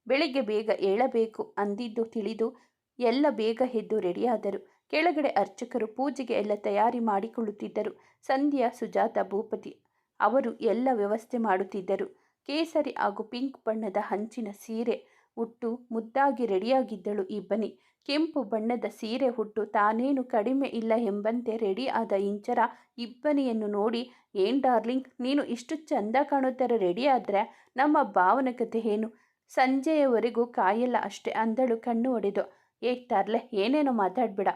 ಬೆಳಿಗ್ಗೆ ಬೇಗ ಏಳಬೇಕು ಅಂದಿದ್ದು ತಿಳಿದು ಎಲ್ಲ ಬೇಗ ಎದ್ದು ರೆಡಿಯಾದರು. ಕೆಳಗಡೆ ಅರ್ಚಕರು ಪೂಜೆಗೆ ಎಲ್ಲ ತಯಾರಿ ಮಾಡಿಕೊಳ್ಳುತ್ತಿದ್ದರು. ಸಂಧ್ಯಾ, ಸುಜಾತ, ಭೂಪತಿ ಅವರು ಎಲ್ಲ ವ್ಯವಸ್ಥೆ ಮಾಡುತ್ತಿದ್ದರು. ಕೇಸರಿ ಹಾಗೂ ಪಿಂಕ್ ಬಣ್ಣದ ಹಂಚಿನ ಸೀರೆ ಉಟ್ಟು ಮುದ್ದಾಗಿ ರೆಡಿಯಾಗಿದ್ದಳು ಇಬ್ಬನಿ ಕೆಂಪು ಬಣ್ಣದ ಸೀರೆ ಹುಟ್ಟು ತಾನೇನು ಕಡಿಮೆ ಇಲ್ಲ ಎಂಬಂತೆ ರೆಡಿ ಆದ ಇಂಚರ ಇಬ್ಬನಿಯನ್ನು ನೋಡಿ, ಏನ್ ಡಾರ್ಲಿಂಗ್, ನೀನು ಇಷ್ಟು ಚಂದ ಕಾಣೋ ಥರ ನಮ್ಮ ಭಾವನ ಕಥೆ ಏನು ಸಂಜೆಯವರೆಗೂ ಕಾಯಲ್ಲ ಅಷ್ಟೇ ಅಂದಳು ಕಣ್ಣು ಒಡೆದು. ಏ ತರ್ಲೆ ಏನೇನೋ ಮಾತಾಡ್ಬಿಡ.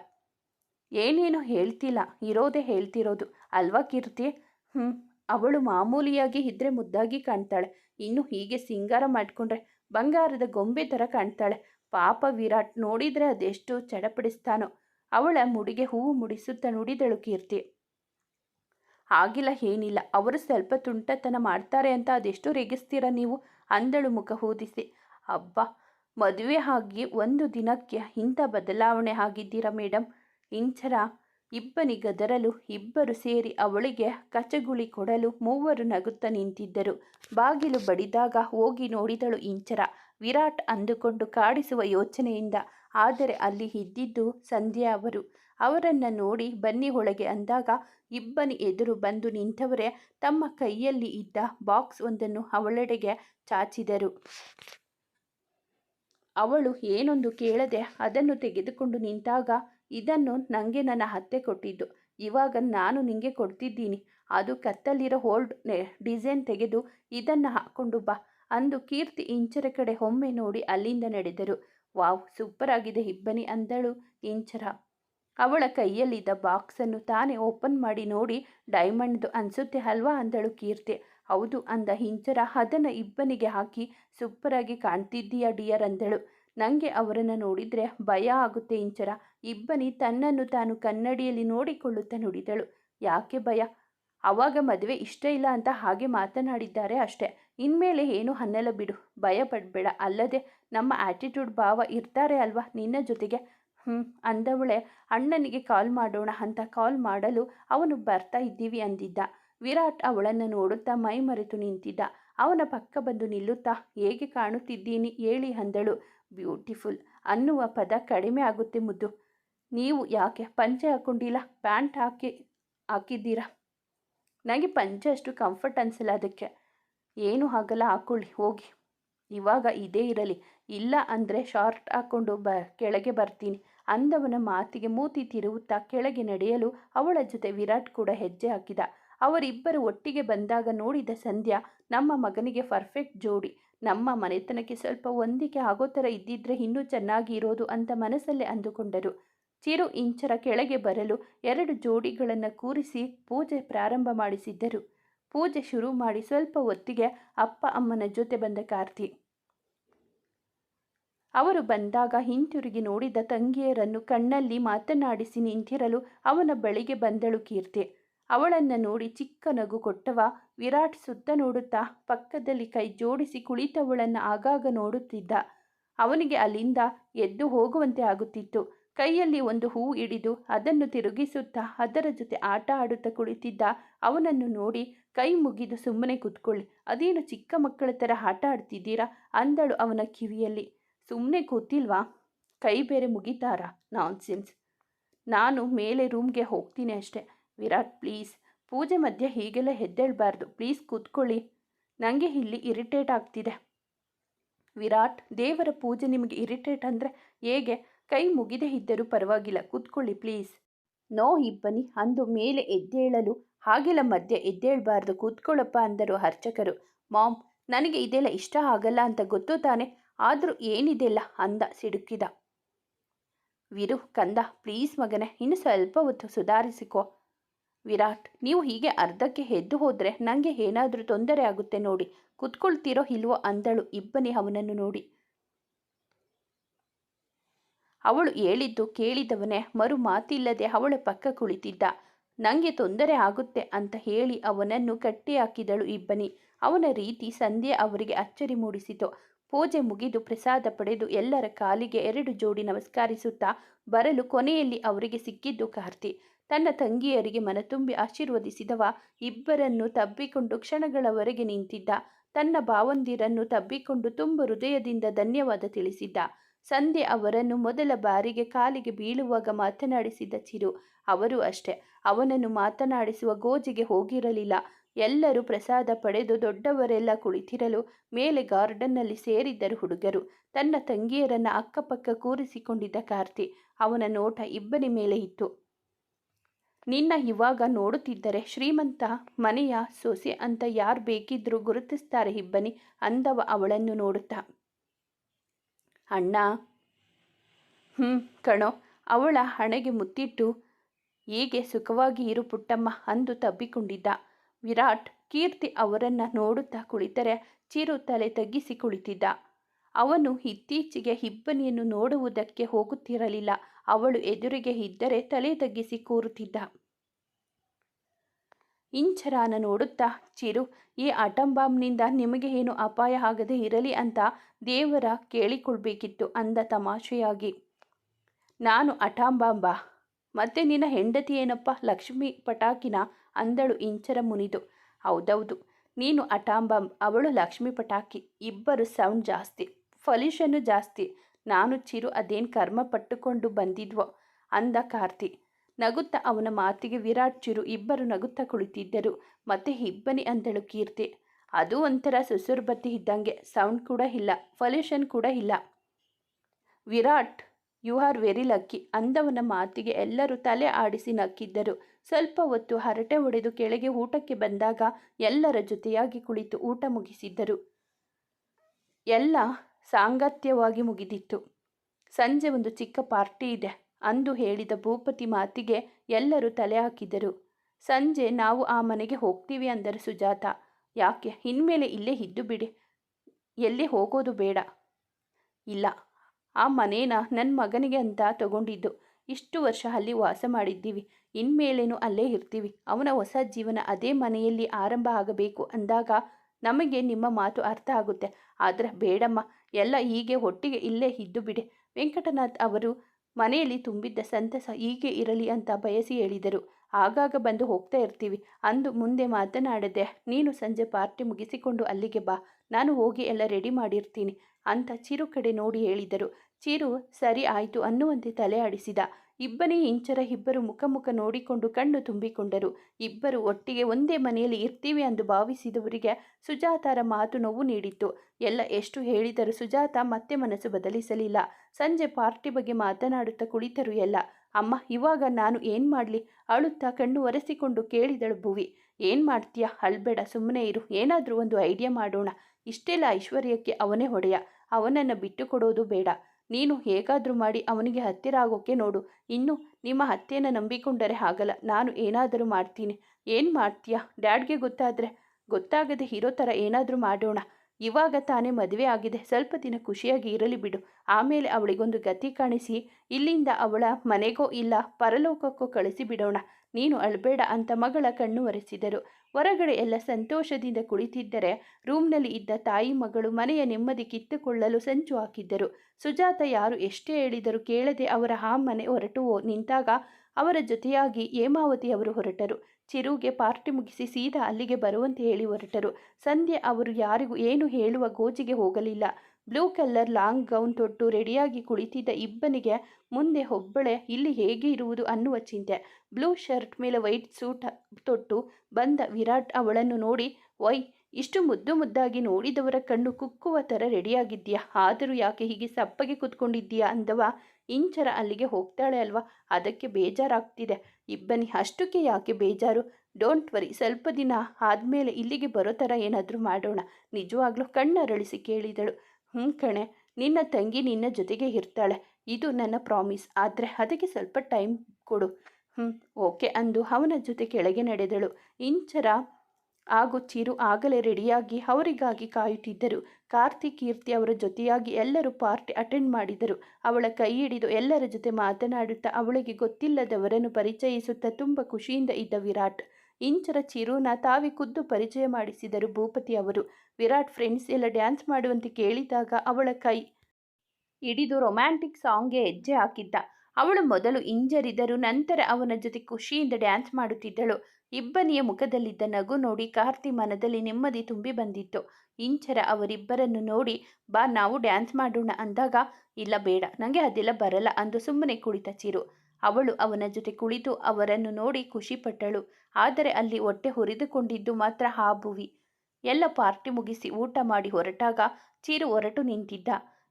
ಏನೇನೋ ಹೇಳ್ತಿಲ್ಲ, ಇರೋದೇ ಹೇಳ್ತಿರೋದು. ಅಲ್ವಾ ಕೀರ್ತಿ? ಹ್ಞೂ ಅವಳು ಮಾಮೂಲಿಯಾಗಿ ಇದ್ರೆ ಮುದ್ದಾಗಿ ಕಾಣ್ತಾಳೆ. ಇನ್ನು ಹೀಗೆ ಸಿಂಗಾರ ಮಾಡಿಕೊಂಡ್ರೆ ಬಂಗಾರದ ಗೊಂಬೆ ಥರ ಕಾಣ್ತಾಳೆ. ಪಾಪ ವಿರಾಟ್ ನೋಡಿದರೆ ಅದೆಷ್ಟು ಚಡಪಡಿಸ್ತಾನೋ. ಅವಳ ಮುಡಿಗೆ ಹೂವು ಮುಡಿಸುತ್ತಾ ನುಡಿದಳು ಕೀರ್ತಿ. ಆಗಿಲ್ಲ ಏನಿಲ್ಲ. ಅವರು ಸ್ವಲ್ಪ ತುಂಟತನ ಮಾಡ್ತಾರೆ ಅಂತ ಅದೆಷ್ಟು ರೇಗಿಸ್ತೀರ ನೀವು? ಅಂದಳು ಮುಖ ಹೂದಿಸಿ. ಅಬ್ಬ, ಮದುವೆ ಆಗಿ ಒಂದು ದಿನಕ್ಕೆ ಇಂಥ ಬದಲಾವಣೆ ಆಗಿದ್ದೀರಾ ಮೇಡಮ್ ಇಂಚರ ಇಬ್ಬನಿಗದರಲು ಇಬ್ಬರು ಸೇರಿ ಅವಳಿಗೆ ಕಚಗುಳಿ ಕೊಡಲು ಮೂವರು ನಗುತ್ತಾ ನಿಂತಿದ್ದರು. ಬಾಗಿಲು ಬಡಿದಾಗ ಹೋಗಿ ನೋಡಿದಳು ಇಂಚರ. ವಿರಾಟ್ ಅಂದುಕೊಂಡು ಕಾಡಿಸುವ ಯೋಚನೆಯಿಂದ. ಆದರೆ ಅಲ್ಲಿ ಇದ್ದಿದ್ದು ಸಂಧ್ಯಾ ಅವರು. ಅವರನ್ನು ನೋಡಿ ಬನ್ನಿ ಒಳಗೆ ಅಂದಾಗ ಇಬ್ಬನಿ ಎದುರು ಬಂದು ನಿಂತವರೇ ತಮ್ಮ ಕೈಯಲ್ಲಿ ಇದ್ದ ಬಾಕ್ಸ್ ಒಂದನ್ನು ಅವಳೆಡೆಗೆ ಚಾಚಿದರು. ಅವಳು ಏನೊಂದು ಕೇಳದೆ ಅದನ್ನು ತೆಗೆದುಕೊಂಡು ನಿಂತಾಗ ಇದನ್ನು ನನಗೆ ನನ್ನ ಅತ್ತೆ ಕೊಟ್ಟಿದ್ದು. ಇವಾಗ ನಾನು ನಿಂಗೆ ಕೊಡ್ತಿದ್ದೀನಿ. ಅದು ಕತ್ತಲ್ಲಿರೋ ಹೋಲ್ಡ್ ಡಿಸೈನ್ ತೆಗೆದು ಇದನ್ನು ಹಾಕ್ಕೊಂಡು ಬಾ ಅಂದು ಕೀರ್ತಿ ಇಂಚರ ಕಡೆ ಒಮ್ಮೆ ನೋಡಿ ಅಲ್ಲಿಂದ ನಡೆದರು. ವಾವ್ ಸೂಪರ್ ಆಗಿದೆ ಇಬ್ಬನಿ ಅಂದಳು ಇಂಚರ. ಅವಳ ಕೈಯಲ್ಲಿದ್ದ ಬಾಕ್ಸನ್ನು ತಾನೇ ಓಪನ್ ಮಾಡಿ ನೋಡಿ ಡೈಮಂಡ್ದು ಅನಿಸುತ್ತೆ ಅಲ್ವಾ ಅಂದಳು ಕೀರ್ತಿ. ಹೌದು ಅಂದ ಹಿಂಚರ ಅದನ್ನು ಇಬ್ಬನಿಗೆ ಹಾಕಿ ಸೂಪರಾಗಿ ಕಾಣ್ತಿದ್ದೀಯಾ ಡಿಯರ್ ಅಂದಳು. ನನಗೆ ಅವರನ್ನು ನೋಡಿದರೆ ಭಯ ಆಗುತ್ತೆ ಇಂಚರ. ಇಬ್ಬನಿ ತನ್ನನ್ನು ತಾನು ಕನ್ನಡಿಯಲ್ಲಿ ನೋಡಿಕೊಳ್ಳುತ್ತಾ ನುಡಿದಳು. ಯಾಕೆ ಭಯ? ಅವಾಗ ಮದುವೆ ಇಷ್ಟ ಇಲ್ಲ ಅಂತ ಹಾಗೆ ಮಾತನಾಡಿದ್ದಾರೆ ಅಷ್ಟೇ. ಇನ್ಮೇಲೆ ಏನು ಅನ್ನಲ್ಲ ಬಿಡು. ಭಯ ಪಡಬೇಡ. ಅಲ್ಲದೆ ನಮ್ಮ ಆ್ಯಟಿಟ್ಯೂಡ್ ಭಾವ ಇರ್ತಾರೆ ಅಲ್ವಾ ನಿನ್ನ ಜೊತೆಗೆ? ಹ್ಞೂ ಅಂದವಳೆ. ಅಣ್ಣನಿಗೆ ಕಾಲ್ ಮಾಡೋಣ ಅಂತ ಕಾಲ್ ಮಾಡಲು ಅವನು ಬರ್ತಾ ಇದ್ದೀವಿ ಅಂದಿದ್ದ. ವಿರಾಟ್ ಅವಳನ್ನು ನೋಡುತ್ತಾ ಮೈ ಮರೆತು ನಿಂತಿದ್ದ. ಅವನ ಪಕ್ಕ ಬಂದು ನಿಲ್ಲುತ್ತಾ, ಹೇಗೆ ಕಾಣುತ್ತಿದ್ದೀನಿ? ಹೇಳಿ ಅಂದಳು. ಬ್ಯೂಟಿಫುಲ್ ಅನ್ನುವ ಪದ ಕಡಿಮೆ ಆಗುತ್ತೆ ಮುದ್ದು. ನೀವು ಯಾಕೆ ಪಂಚೆ ಹಾಕ್ಕೊಂಡಿಲ್ಲ ಪ್ಯಾಂಟ್ ಹಾಕಿ, ಹಾಕಿದ್ದೀರಾ? ನನಗೆ ಪಂಚೆ ಅಷ್ಟು ಕಂಫರ್ಟ್ ಅನಿಸಲ್ಲ ಅದಕ್ಕೆ. ಏನು ಹಾಗಲ್ಲ ಹಾಕ್ಕೊಳ್ಳಿ ಹೋಗಿ. ಇವಾಗ ಇದೇ ಇರಲಿ. ಇಲ್ಲ ಅಂದರೆ ಶಾರ್ಟ್ ಹಾಕ್ಕೊಂಡು ಬ, ಕೆಳಗೆ ಬರ್ತೀನಿ. ಅಂದವನ ಮಾತಿಗೆ ಮೂತಿ ತಿರುವುತ್ತಾ ಕೆಳಗೆ ನಡೆಯಲು ಅವಳ ಜೊತೆ ವಿರಾಟ್ ಕೂಡ ಹೆಜ್ಜೆ ಹಾಕಿದ. ಅವರಿಬ್ಬರು ಒಟ್ಟಿಗೆ ಬಂದಾಗ ನೋಡಿದ ಸಂಧ್ಯಾ, ನಮ್ಮ ಮಗನಿಗೆ ಪರ್ಫೆಕ್ಟ್ ಜೋಡಿ. ನಮ್ಮ ಮನೆತನಕ್ಕೆ ಸ್ವಲ್ಪ ಹೊಂದಿಕೆ ಆಗೋ ಥರ ಇದ್ದಿದ್ರೆ ಇನ್ನೂ ಚೆನ್ನಾಗಿ ಇರೋದು ಅಂತ ಮನಸ್ಸಲ್ಲೇ ಅಂದುಕೊಂಡರು. ಚಿರು ಇಂಚರ ಕೆಳಗೆ ಬರಲು ಎರಡು ಜೋಡಿಗಳನ್ನು ಕೂರಿಸಿ ಪೂಜೆ ಪ್ರಾರಂಭ ಮಾಡಿಸಿದ್ದರು. ಪೂಜೆ ಶುರು ಮಾಡಿ ಸ್ವಲ್ಪ ಹೊತ್ತಿಗೆ ಅಪ್ಪ ಅಮ್ಮನ ಜೊತೆ ಬಂದ ಕಾರ್ತಿ. ಅವರು ಬಂದಾಗ ಹಿಂತಿರುಗಿ ನೋಡಿದ ತಂಗಿಯರನ್ನು ಕಣ್ಣಲ್ಲಿ ಮಾತನಾಡಿಸಿ ನಿಂತಿರಲು ಅವನ ಬಳಿಗೆ ಬಂದಳು ಕೀರ್ತಿ. ಅವಳನ್ನು ನೋಡಿ ಚಿಕ್ಕ ನಗು ಕೊಟ್ಟವ, ವಿರಾಟ್ ಸುತ್ತ ನೋಡುತ್ತಾ ಪಕ್ಕದಲ್ಲಿ ಕೈ ಜೋಡಿಸಿ ಕುಳಿತವಳನ್ನು ಆಗಾಗ ನೋಡುತ್ತಿದ್ದ. ಅವನಿಗೆ ಅಲ್ಲಿಂದ ಎದ್ದು ಹೋಗುವಂತೆ ಆಗುತ್ತಿತ್ತು. ಕೈಯಲ್ಲಿ ಒಂದು ಹೂ ಹಿಡಿದು ಅದನ್ನು ತಿರುಗಿಸುತ್ತಾ ಅದರ ಜೊತೆ ಆಟ ಆಡುತ್ತಾ ಕುಳಿತಿದ್ದ ಅವನನ್ನು ನೋಡಿ ಕೈ ಮುಗಿದು ಸುಮ್ಮನೆ ಕೂತ್ಕೊಳ್ಳಿ. ಅದೇನು ಚಿಕ್ಕ ಮಕ್ಕಳ ಥರ ಆಟ ಆಡ್ತಿದ್ದೀರಾ? ಅಂದಳು ಅವನ ಕಿವಿಯಲ್ಲಿ. ಸುಮ್ಮನೆ ಕೂತಿಲ್ವಾ? ಕೈ ಬೇರೆ ಮುಗಿತಾರಾ? ನಾನ್ಸೆನ್ಸ್. ನಾನು ಮೇಲೆ ರೂಮ್ಗೆ ಹೋಗ್ತೀನಿ ಅಷ್ಟೆ. ವಿರಾಟ್, ಪ್ಲೀಸ್. ಪೂಜೆ ಮಧ್ಯೆ ಹೀಗೆಲ್ಲ ಹೆದ್ದೇಳಬಾರ್ದು. ಪ್ಲೀಸ್ ಕೂತ್ಕೊಳ್ಳಿ. ನನಗೆ ಇಲ್ಲಿ ಇರಿಟೇಟ್ ಆಗ್ತಿದೆ. ವಿರಾಟ್, ದೇವರ ಪೂಜೆ ನಿಮಗೆ ಇರಿಟೇಟ್ ಅಂದರೆ ಹೇಗೆ? ಕೈ ಮುಗಿದೇ ಇದ್ದರೂ ಪರವಾಗಿಲ್ಲ. ಕೂತ್ಕೊಳ್ಳಿ ಪ್ಲೀಸ್. ನೋ ಇಬ್ಬನಿ, ಅಂದು ಮೇಲೆ ಎದ್ದೇಳಲು ಹಾಗೆಲ್ಲ ಮಧ್ಯೆ ಎದ್ದೇಳಬಾರ್ದು. ಕೂತ್ಕೊಳ್ಳಪ್ಪ ಅಂದರು ಅರ್ಚಕರು. ಮಾಮ್ ನನಗೆ ಇದೆಲ್ಲ ಇಷ್ಟ ಆಗಲ್ಲ ಅಂತ ಗೊತ್ತು ತಾನೆ, ಆದರೂ ಏನಿದೆಲ್ಲ ಅಂದ ಸಿಡುಕಿದ. ವಿರು ಕಂದ, ಪ್ಲೀಸ್ ಮಗನೇ, ಇನ್ನು ಸ್ವಲ್ಪ ಹೊತ್ತು ಸುಧಾರಿಸಿಕೋ. ವಿರಾಟ್, ನೀವು ಹೀಗೆ ಅರ್ಧಕ್ಕೆ ಎದ್ದು ಹೋದರೆ ನನಗೆ ಏನಾದರೂ ತೊಂದರೆ ಆಗುತ್ತೆ ನೋಡಿ. ಕುತ್ಕೊಳ್ತೀರೋ ಇಲ್ವೋ ಅಂದಳು ಇಬ್ಬನಿ ಅವನನ್ನು ನೋಡಿ. ಅವಳು ಹೇಳಿದ್ದು ಕೇಳಿದವನೇ ಮರು ಮಾತಿಲ್ಲದೆ ಅವಳ ಪಕ್ಕ ಕುಳಿತಿದ್ದ. ನನಗೆ ತೊಂದರೆ ಆಗುತ್ತೆ ಅಂತ ಹೇಳಿ ಅವನನ್ನು ಕಟ್ಟಿಹಾಕಿದಳು ಇಬ್ಬನಿ. ಅವನ ರೀತಿ ಸಂಧ್ಯೆ ಅವರಿಗೆ ಅಚ್ಚರಿ ಮೂಡಿಸಿತು. ಪೂಜೆ ಮುಗಿದು ಪ್ರಸಾದ ಪಡೆದು ಎಲ್ಲರ ಕಾಲಿಗೆ ಎರಡು ಜೋಡಿ ನಮಸ್ಕರಿಸುತ್ತಾ ಬರಲು ಕೊನೆಯಲ್ಲಿ ಅವರಿಗೆ ಸಿಕ್ಕಿದ್ದು ಕಾರ್ತಿ. ತನ್ನ ತಂಗಿಯರಿಗೆ ಮನತುಂಬಿ ಆಶೀರ್ವದಿಸಿದವ ಇಬ್ಬರನ್ನು ತಬ್ಬಿಕೊಂಡು ಕ್ಷಣಗಳವರೆಗೆ ನಿಂತಿದ್ದ. ತನ್ನ ಭಾವಂದಿರನ್ನು ತಬ್ಬಿಕೊಂಡು ತುಂಬ ಹೃದಯದಿಂದ ಧನ್ಯವಾದ ತಿಳಿಸಿದ್ದ. ಸಂಧ್ಯೆ ಅವರನ್ನು ಮೊದಲ ಬಾರಿಗೆ ಕಾಲಿಗೆ ಬೀಳುವಾಗ ಮಾತನಾಡಿಸಿದ ಚಿರು, ಅವರು ಅಷ್ಟೇ. ಅವನನ್ನು ಮಾತನಾಡಿಸುವ ಗೋಜಿಗೆ ಹೋಗಿರಲಿಲ್ಲ. ಎಲ್ಲರೂ ಪ್ರಸಾದ ಪಡೆದು ದೊಡ್ಡವರೆಲ್ಲ ಕುಳಿತಿರಲು ಮೇಲೆ ಗಾರ್ಡನ್ನಲ್ಲಿ ಸೇರಿದ್ದರು ಹುಡುಗರು. ತನ್ನ ತಂಗಿಯರನ್ನ ಅಕ್ಕಪಕ್ಕ ಕೂರಿಸಿಕೊಂಡಿದ್ದ ಕಾರ್ತಿ, ಅವನ ನೋಟ ಇಬ್ಬನಿ ಮೇಲೆ ಇತ್ತು. ನಿನ್ನ ಇವಾಗ ನೋಡುತ್ತಿದ್ದರೆ ಶ್ರೀಮಂತ ಮನೆಯ ಸೊಸೆ ಅಂತ ಯಾರು ಬೇಕಿದ್ರೂ ಗುರುತಿಸ್ತಾರೆ ಇಬ್ಬನಿ. ಅಂದವ ಅವಳನ್ನು ನೋಡುತ್ತಾ ಅಣ್ಣ. ಹ್ಞೂ ಕಣೋ, ಅವಳ ಹಣೆಗೆ ಮುತ್ತಿಟ್ಟು ಹೀಗೆ ಸುಖವಾಗಿ ಇರು ಪುಟ್ಟಮ್ಮ ಅಂದು ತಬ್ಬಿಕೊಂಡಿದ್ದ. ವಿರಾಟ್, ಕೀರ್ತಿ ಅವರನ್ನು ನೋಡುತ್ತಾ ಕುಳಿತರೆ ಚಿರು ತಲೆ ತಗ್ಗಿಸಿ ಕುಳಿತಿದ್ದ. ಅವನು ಇತ್ತೀಚೆಗೆ ಇಬ್ಬನಿಯನ್ನು ನೋಡುವುದಕ್ಕೆ ಹೋಗುತ್ತಿರಲಿಲ್ಲ. ಅವಳು ಎದುರಿಗೆ ಇದ್ದರೆ ತಲೆ ತಗ್ಗಿಸಿ ಕೂರುತ್ತಿದ್ದ. ಇಂಚರಾನ ನೋಡುತ್ತಾ, ಚಿರು, ಈ ಅಟಂಬಾಂನಿಂದ ನಿಮಗೆ ಏನು ಅಪಾಯ ಆಗದೆ ಇರಲಿ ಅಂತ ದೇವರ ಕೇಳಿಕೊಳ್ಬೇಕಿತ್ತು, ಅಂದ ತಮಾಷೆಯಾಗಿ. ನಾನು ಅಟಾಂಬಾಂಬ. ಮತ್ತೆ ನಿನ್ನ ಹೆಂಡತಿ ಏನಪ್ಪ? ಲಕ್ಷ್ಮಿ ಪಟಾಕಿನ ಅಂದಳು ಇಂಚರ ಮುನಿದು. ಹೌದೌದು, ನೀನು ಅಟಾಂಬಾಂಬ್, ಅವಳು ಲಕ್ಷ್ಮಿ ಪಟಾಕಿ. ಇಬ್ಬರು ಸೌಂಡ್ ಜಾಸ್ತಿ ಫಲಿಷನ್ನು ಜಾಸ್ತಿ. ನಾನು ಚಿರು ಅದೇನು ಕರ್ಮ ಪಟ್ಟುಕೊಂಡು ಬಂದಿದ್ವೋ? ಅಂದ ಕಾರ್ತಿ. ನಗುತ್ತಾ ಅವನ ಮಾತಿಗೆ ವಿರಾಟ್ ಚಿರು ಇಬ್ಬರು ನಗುತ್ತಾ ಕುಳಿತಿದ್ದರು. ಮತ್ತೆ ಇಬ್ಬನಿ ಅಂದಳು ಕೀರ್ತಿ. ಅದು ಒಂಥರ ಸುಸುರ್ಬತ್ತಿ ಇದ್ದಂಗೆ. ಸೌಂಡ್ ಕೂಡ ಇಲ್ಲ. ಫಲ್ಯೂಷನ್ ಕೂಡ ಇಲ್ಲ. Virat, you are very lucky. ಅಂದವನ ಮಾತಿಗೆ ಎಲ್ಲರೂ ತಲೆ ಆಡಿಸಿ ನಕ್ಕಿದ್ದರು. ಸ್ವಲ್ಪ ಹೊತ್ತು ಹರಟೆ ಒಡೆದು ಕೆಳಗೆ ಊಟಕ್ಕೆ ಬಂದಾಗ ಎಲ್ಲರ ಜೊತೆಯಾಗಿ ಕುಳಿತು ಊಟ ಮುಗಿಸಿದ್ದರು. ಎಲ್ಲ ಸಾಂಗತ್ಯವಾಗಿ ಮುಗಿದಿತ್ತು. ಸಂಜೆ ಒಂದು ಚಿಕ್ಕ ಪಾರ್ಟಿ ಇದೆ. ಅಂದು ಹೇಳಿದ ಭೂಪತಿ ಮಾತಿಗೆ ಎಲ್ಲರೂ ತಲೆ ಹಾಕಿದರು. ಸಂಜೆ ನಾವು ಆ ಮನೆಗೆ ಹೋಗ್ತೀವಿ ಅಂದರು ಸುಜಾತ. ಯಾಕೆ, ಇನ್ಮೇಲೆ ಇಲ್ಲೇ ಇದ್ದು ಬಿಡಿ. ಎಲ್ಲೇ ಹೋಗೋದು ಬೇಡ. ಇಲ್ಲ, ಆ ಮನೇನ ನನ್ನ ಮಗನಿಗೆ ಅಂತ ತಗೊಂಡಿದ್ದು. ಇಷ್ಟು ವರ್ಷ ಅಲ್ಲಿ ವಾಸ ಮಾಡಿದ್ದೀವಿ. ಇನ್ಮೇಲೇನು ಅಲ್ಲೇ ಇರ್ತೀವಿ. ಅವನ ಹೊಸ ಜೀವನ ಅದೇ ಮನೆಯಲ್ಲಿ ಆರಂಭ ಆಗಬೇಕು ಅಂದಾಗ ನಮಗೆ ನಿಮ್ಮ ಮಾತು ಅರ್ಥ ಆಗುತ್ತೆ. ಆದರೆ ಬೇಡಮ್ಮ, ಎಲ್ಲ ಹೀಗೆ ಒಟ್ಟಿಗೆ ಇಲ್ಲೇ ಇದ್ದು ಬಿಡಿ. ವೆಂಕಟನಾಥ್ ಅವರು ಮನೆಯಲ್ಲಿ ತುಂಬಿದ್ದ ಸಂತಸ ಹೀಗೆ ಇರಲಿ ಅಂತ ಬಯಸಿ ಹೇಳಿದರು. ಆಗಾಗ ಬಂದು ಹೋಗ್ತಾ ಇರ್ತೀವಿ. ಅಂದು ಮುಂದೆ ಮಾತನಾಡದೆ, ನೀನು ಸಂಜೆ ಪಾರ್ಟಿ ಮುಗಿಸಿಕೊಂಡು ಅಲ್ಲಿಗೆ ಬಾ. ನಾನು ಹೋಗಿ ಎಲ್ಲ ರೆಡಿ ಮಾಡಿರ್ತೀನಿ ಅಂತ ಚಿರು ಕಡೆ ನೋಡಿ ಹೇಳಿದರು. ಚಿರು, ಸರಿ ಆಯಿತು ಅನ್ನುವಂತೆ ತಲೆ ಆಡಿಸಿದ. ಇಬ್ಬನೇ ಇಂಚರ ಇಬ್ಬರು ಮುಖ ಮುಖ ನೋಡಿಕೊಂಡು ಕಣ್ಣು ತುಂಬಿಕೊಂಡರು. ಇಬ್ಬರು ಒಟ್ಟಿಗೆ ಒಂದೇ ಮನೆಯಲ್ಲಿ ಇರ್ತೀವಿ ಎಂದು ಭಾವಿಸಿದವರಿಗೆ ಸುಜಾತಾರ ಮಾತು ನೋವು ನೀಡಿತ್ತು. ಎಲ್ಲ ಎಷ್ಟು ಹೇಳಿದರೂ ಸುಜಾತ ಮತ್ತೆ ಮನಸ್ಸು ಬದಲಿಸಲಿಲ್ಲ. ಸಂಜೆ ಪಾರ್ಟಿ ಬಗ್ಗೆ ಮಾತನಾಡುತ್ತಾ ಕುಳಿತರು ಎಲ್ಲ. ಅಮ್ಮ, ಇವಾಗ ನಾನು ಏನು ಮಾಡಲಿ? ಅಳುತ್ತಾ ಕಣ್ಣು ಒರೆಸಿಕೊಂಡು ಕೇಳಿದಳು ಭುವಿ. ಏನು ಮಾಡ್ತೀಯಾ? ಅಳ್ಬೇಡ ಸುಮ್ಮನೆ ಇರು. ಏನಾದರೂ ಒಂದು ಐಡಿಯಾ ಮಾಡೋಣ. ಇಷ್ಟೆಲ್ಲ ಐಶ್ವರ್ಯಕ್ಕೆ ಅವನೇ ಹೊಡೆಯ. ಅವನನ್ನು ಬಿಟ್ಟು ಕೊಡೋದು ಬೇಡ. ನೀನು ಹೇಗಾದರೂ ಮಾಡಿ ಅವನಿಗೆ ಹತ್ತಿರ ಆಗೋಕ್ಕೆ ನೋಡು. ಇನ್ನು ನಿಮ್ಮ ಹತ್ಯೆಯನ್ನು ನಂಬಿಕೊಂಡರೆ ಆಗಲ್ಲ ನಾನು ಏನಾದರೂ ಮಾಡ್ತೀನಿ. ಏನು ಮಾಡ್ತೀಯಾ? ಡ್ಯಾಡ್ಗೆ ಗೊತ್ತಾದರೆ, ಗೊತ್ತಾಗದೆ ಇರೋ ಥರ ಏನಾದರೂ ಮಾಡೋಣ. ಇವಾಗ ತಾನೇ ಮದುವೆ ಆಗಿದೆ. ಸ್ವಲ್ಪ ದಿನ ಖುಷಿಯಾಗಿ ಇರಲಿ ಬಿಡು. ಆಮೇಲೆ ಅವಳಿಗೊಂದು ಗತಿ ಕಾಣಿಸಿ ಇಲ್ಲಿಂದ ಅವಳ ಮನೆಗೋ ಇಲ್ಲ, ಪರಲೋಕಕ್ಕೋ ಕಳಿಸಿ ಬಿಡೋಣ. ನೀನು ಅಳಬೇಡ ಅಂತ ಮಗಳ ಕಣ್ಣು ಒರೆಸಿದರು. ಹೊರಗಡೆ ಎಲ್ಲ ಸಂತೋಷದಿಂದ ಕುಳಿತಿದ್ದರೆ ರೂಮ್ನಲ್ಲಿ ಇದ್ದ ತಾಯಿ ಮಗಳು ಮನೆಯ ನೆಮ್ಮದಿ ಕಿತ್ತುಕೊಳ್ಳಲು ಸಂಚು ಹಾಕಿದ್ದರು. ಸುಜಾತ ಯಾರು ಎಷ್ಟೇ ಹೇಳಿದರೂ ಕೇಳದೆ ಅವರ ಆ ಮನೆ ಹೊರಟು ನಿಂತಾಗ ಅವರ ಜೊತೆಯಾಗಿ ಹೇಮಾವತಿ ಅವರು ಹೊರಟರು. ಚಿರುಗೆ ಪಾರ್ಟಿ ಮುಗಿಸಿ ಸೀದಾ ಅಲ್ಲಿಗೆ ಬರುವಂತೆ ಹೇಳಿ ಹೊರಟರು. ಸಂಧ್ಯೆ ಅವರು ಯಾರಿಗೂ ಏನು ಹೇಳುವ ಗೋಜಿಗೆ ಹೋಗಲಿಲ್ಲ. ಬ್ಲೂ ಕಲರ್ ಲಾಂಗ್ ಗೌನ್ ತೊಟ್ಟು ರೆಡಿಯಾಗಿ ಕುಳಿತಿದ್ದ ಇಬ್ಬನಿಗೆ ಮುಂದೆ ಒಬ್ಬಳೆ ಇಲ್ಲಿ ಹೇಗೆ ಇರುವುದು ಅನ್ನುವ ಚಿಂತೆ. ಬ್ಲೂ ಶರ್ಟ್ ಮೇಲೆ ವೈಟ್ ಸೂಟ್ ತೊಟ್ಟು ಬಂದ ವಿರಾಟ್ ಅವಳನ್ನು ನೋಡಿ, ವೈ, ಇಷ್ಟು ಮುದ್ದು ಮುದ್ದಾಗಿ ನೋಡಿದವರ ಕಣ್ಣು ಕುಕ್ಕುವ ಥರ ರೆಡಿಯಾಗಿದ್ದೀಯಾ? ಆದರೂ ಯಾಕೆ ಹೀಗೆ ಸಪ್ಪಗೆ ಕೂತ್ಕೊಂಡಿದ್ದೀಯಾ ಅಂದವ? ಇಂಚರ ಅಲ್ಲಿಗೆ ಹೋಗ್ತಾಳೆ ಅಲ್ವಾ? ಅದಕ್ಕೆ ಬೇಜಾರಾಗ್ತಿದೆ. ಇಬ್ಬನಿ, ಅಷ್ಟಕ್ಕೆ ಯಾಕೆ ಬೇಜಾರು? ಡೋಂಟ್ ವರಿ, ಸ್ವಲ್ಪ ದಿನ ಆದಮೇಲೆ ಇಲ್ಲಿಗೆ ಬರೋ ಥರ ಏನಾದರೂ ಮಾಡೋಣ. ನಿಜವಾಗ್ಲೂ ಕಣ್ಣರಳಿಸಿ ಕೇಳಿದಳು. ಹ್ಞೂ ಕಣೆ, ನಿನ್ನ ತಂಗಿ ನಿನ್ನ ಜೊತೆಗೆ ಇರ್ತಾಳೆ. ಇದು ನನ್ನ ಪ್ರಾಮಿಸ್. ಆದರೆ ಅದಕ್ಕೆ ಸ್ವಲ್ಪ ಟೈಮ್ ಕೊಡು. ಹ್ಞೂ ಓಕೆ ಅಂದು ಅವನ ಜೊತೆ ಕೆಳಗೆ ನಡೆದಳು. ಇಂಚರ ಹಾಗೂ ಚಿರು ಆಗಲೇ ರೆಡಿಯಾಗಿ ಅವರಿಗಾಗಿ ಕಾಯುತ್ತಿದ್ದರು. ಕಾರ್ತಿ ಕೀರ್ತಿ ಅವರ ಜೊತೆಯಾಗಿ ಎಲ್ಲರೂ ಪಾರ್ಟಿ ಅಟೆಂಡ್ ಮಾಡಿದರು. ಅವಳ ಕೈ ಹಿಡಿದು ಎಲ್ಲರ ಜೊತೆ ಮಾತನಾಡುತ್ತಾ ಅವಳಿಗೆ ಗೊತ್ತಿಲ್ಲದವರನ್ನು ಪರಿಚಯಿಸುತ್ತಾ ತುಂಬ ಖುಷಿಯಿಂದ ಇದ್ದ ವಿರಾಟ್. ಇಂಚರ ಚಿರುನ ತಾವಿ ಖುದ್ದು ಪರಿಚಯ ಮಾಡಿಸಿದರು ಭೂಪತಿ ಅವರು. ವಿರಾಟ್ ಫ್ರೆಂಡ್ಸ್ ಎಲ್ಲ ಡ್ಯಾನ್ಸ್ ಮಾಡುವಂತೆ ಕೇಳಿದಾಗ ಅವಳ ಕೈ ಹಿಡಿದು ರೊಮ್ಯಾಂಟಿಕ್ ಸಾಂಗ್ಗೆ ಹೆಜ್ಜೆ ಹಾಕಿದ್ದ. ಅವಳು ಮೊದಲು ಇಂಜರಿದರು ನಂತರ ಅವನ ಜೊತೆ ಖುಷಿಯಿಂದ ಡ್ಯಾನ್ಸ್ ಮಾಡುತ್ತಿದ್ದಳು. ಇಬ್ಬನಿಯ ಮುಖದಲ್ಲಿದ್ದ ನಗು ನೋಡಿ ಕಾರ್ತಿ ಮನದಲ್ಲಿ ನೆಮ್ಮದಿ ತುಂಬಿ ಬಂದಿತ್ತು. ಇಂಚರ ಅವರಿಬ್ಬರನ್ನು ನೋಡಿ, ಬಾ, ನಾವು ಡ್ಯಾನ್ಸ್ ಮಾಡೋಣ ಅಂದಾಗ, ಇಲ್ಲ ಬೇಡ ನನಗೆ ಅದೆಲ್ಲ ಬರಲ್ಲ ಅಂದು ಸುಮ್ಮನೆ ಕುಳಿತ ಚಿರು. ಅವಳು ಅವನ ಜೊತೆ ಕುಳಿತು ಅವರನ್ನು ನೋಡಿ ಖುಷಿಪಟ್ಟಳು. ಆದರೆ ಅಲ್ಲಿ ಹೊಟ್ಟೆ ಹುರಿದುಕೊಂಡಿದ್ದು ಮಾತ್ರ ಹಾಬುವಿ ಎಲ್ಲ ಪಾರ್ಟಿ ಮುಗಿಸಿ ಊಟ ಮಾಡಿ ಹೊರಟಾಗ ಚೀರು ಹೊರಟು ನಿಂತಿದ್ದ.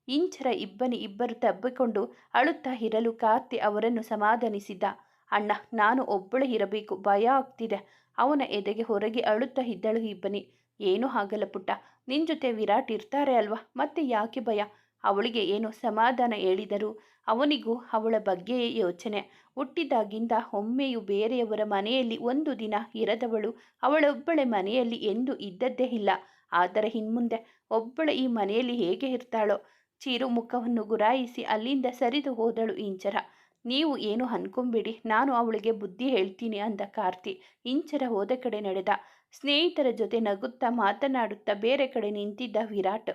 ಇಂಚರ ಇಬ್ಬನಿ ಇಬ್ಬರು ತಬ್ಬಿಕೊಂಡು ಅಳುತ್ತಾ ಇರಲು ಕಾರ್ತಿ ಅವರನ್ನು ಸಮಾಧಾನಿಸಿದ್ದ ಅಣ್ಣ, ನಾನು ಒಬ್ಬಳು ಇರಬೇಕು. ಭಯ ಆಗ್ತಿದೆ. ಅವನ ಎದೆಗೆ ಹೊರಗೆ ಅಳುತ್ತಾ ಇದ್ದಳು ಇಬ್ಬನಿ. ಏನೂ ಆಗಲ್ಲ ಪುಟ್ಟ. ನಿನ್ನ ಜೊತೆ ವಿರಾಟ್ ಇರ್ತಾರೆ ಅಲ್ವಾ? ಮತ್ತೆ ಯಾಕೆ ಭಯ? ಅವಳಿಗೆ ಏನೋ ಸಮಾಧಾನ ಹೇಳಿದರು. ಅವನಿಗೂ ಅವಳ ಬಗ್ಗೆಯೇ ಯೋಚನೆ. ಹುಟ್ಟಿದಾಗಿಂದ ಒಮ್ಮೆಯೂ ಬೇರೆಯವರ ಮನೆಯಲ್ಲಿ ಒಂದು ದಿನ ಇರದವಳು ಅವಳೊಬ್ಬಳೆ ಮನೆಯಲ್ಲಿ ಎಂದು ಇದ್ದದ್ದೇ ಇಲ್ಲ. ಆದರೆ ಇನ್ಮುಂದೆ ಒಬ್ಬಳ ಈ ಮನೆಯಲ್ಲಿ ಹೇಗೆ ಇರ್ತಾಳೋ? ಚಿರು ಮುಖವನ್ನು ಗುರಾಯಿಸಿ ಅಲ್ಲಿಂದ ಸರಿದು ಹೋದಳು ಇಂಚರ. ನೀವು ಏನು ಅನ್ಕೊಂಬಿಡಿ, ನಾನು ಅವಳಿಗೆ ಬುದ್ಧಿ ಹೇಳ್ತೀನಿ ಅಂದ ಕಾರ್ತಿ. ಇಂಚರ ಹೋದ ಕಡೆ ನಡೆದ. ಸ್ನೇಹಿತರ ಜೊತೆ ನಗುತ್ತಾ ಮಾತನಾಡುತ್ತಾ ಬೇರೆ ಕಡೆ ನಿಂತಿದ್ದ ವಿರಾಟ್.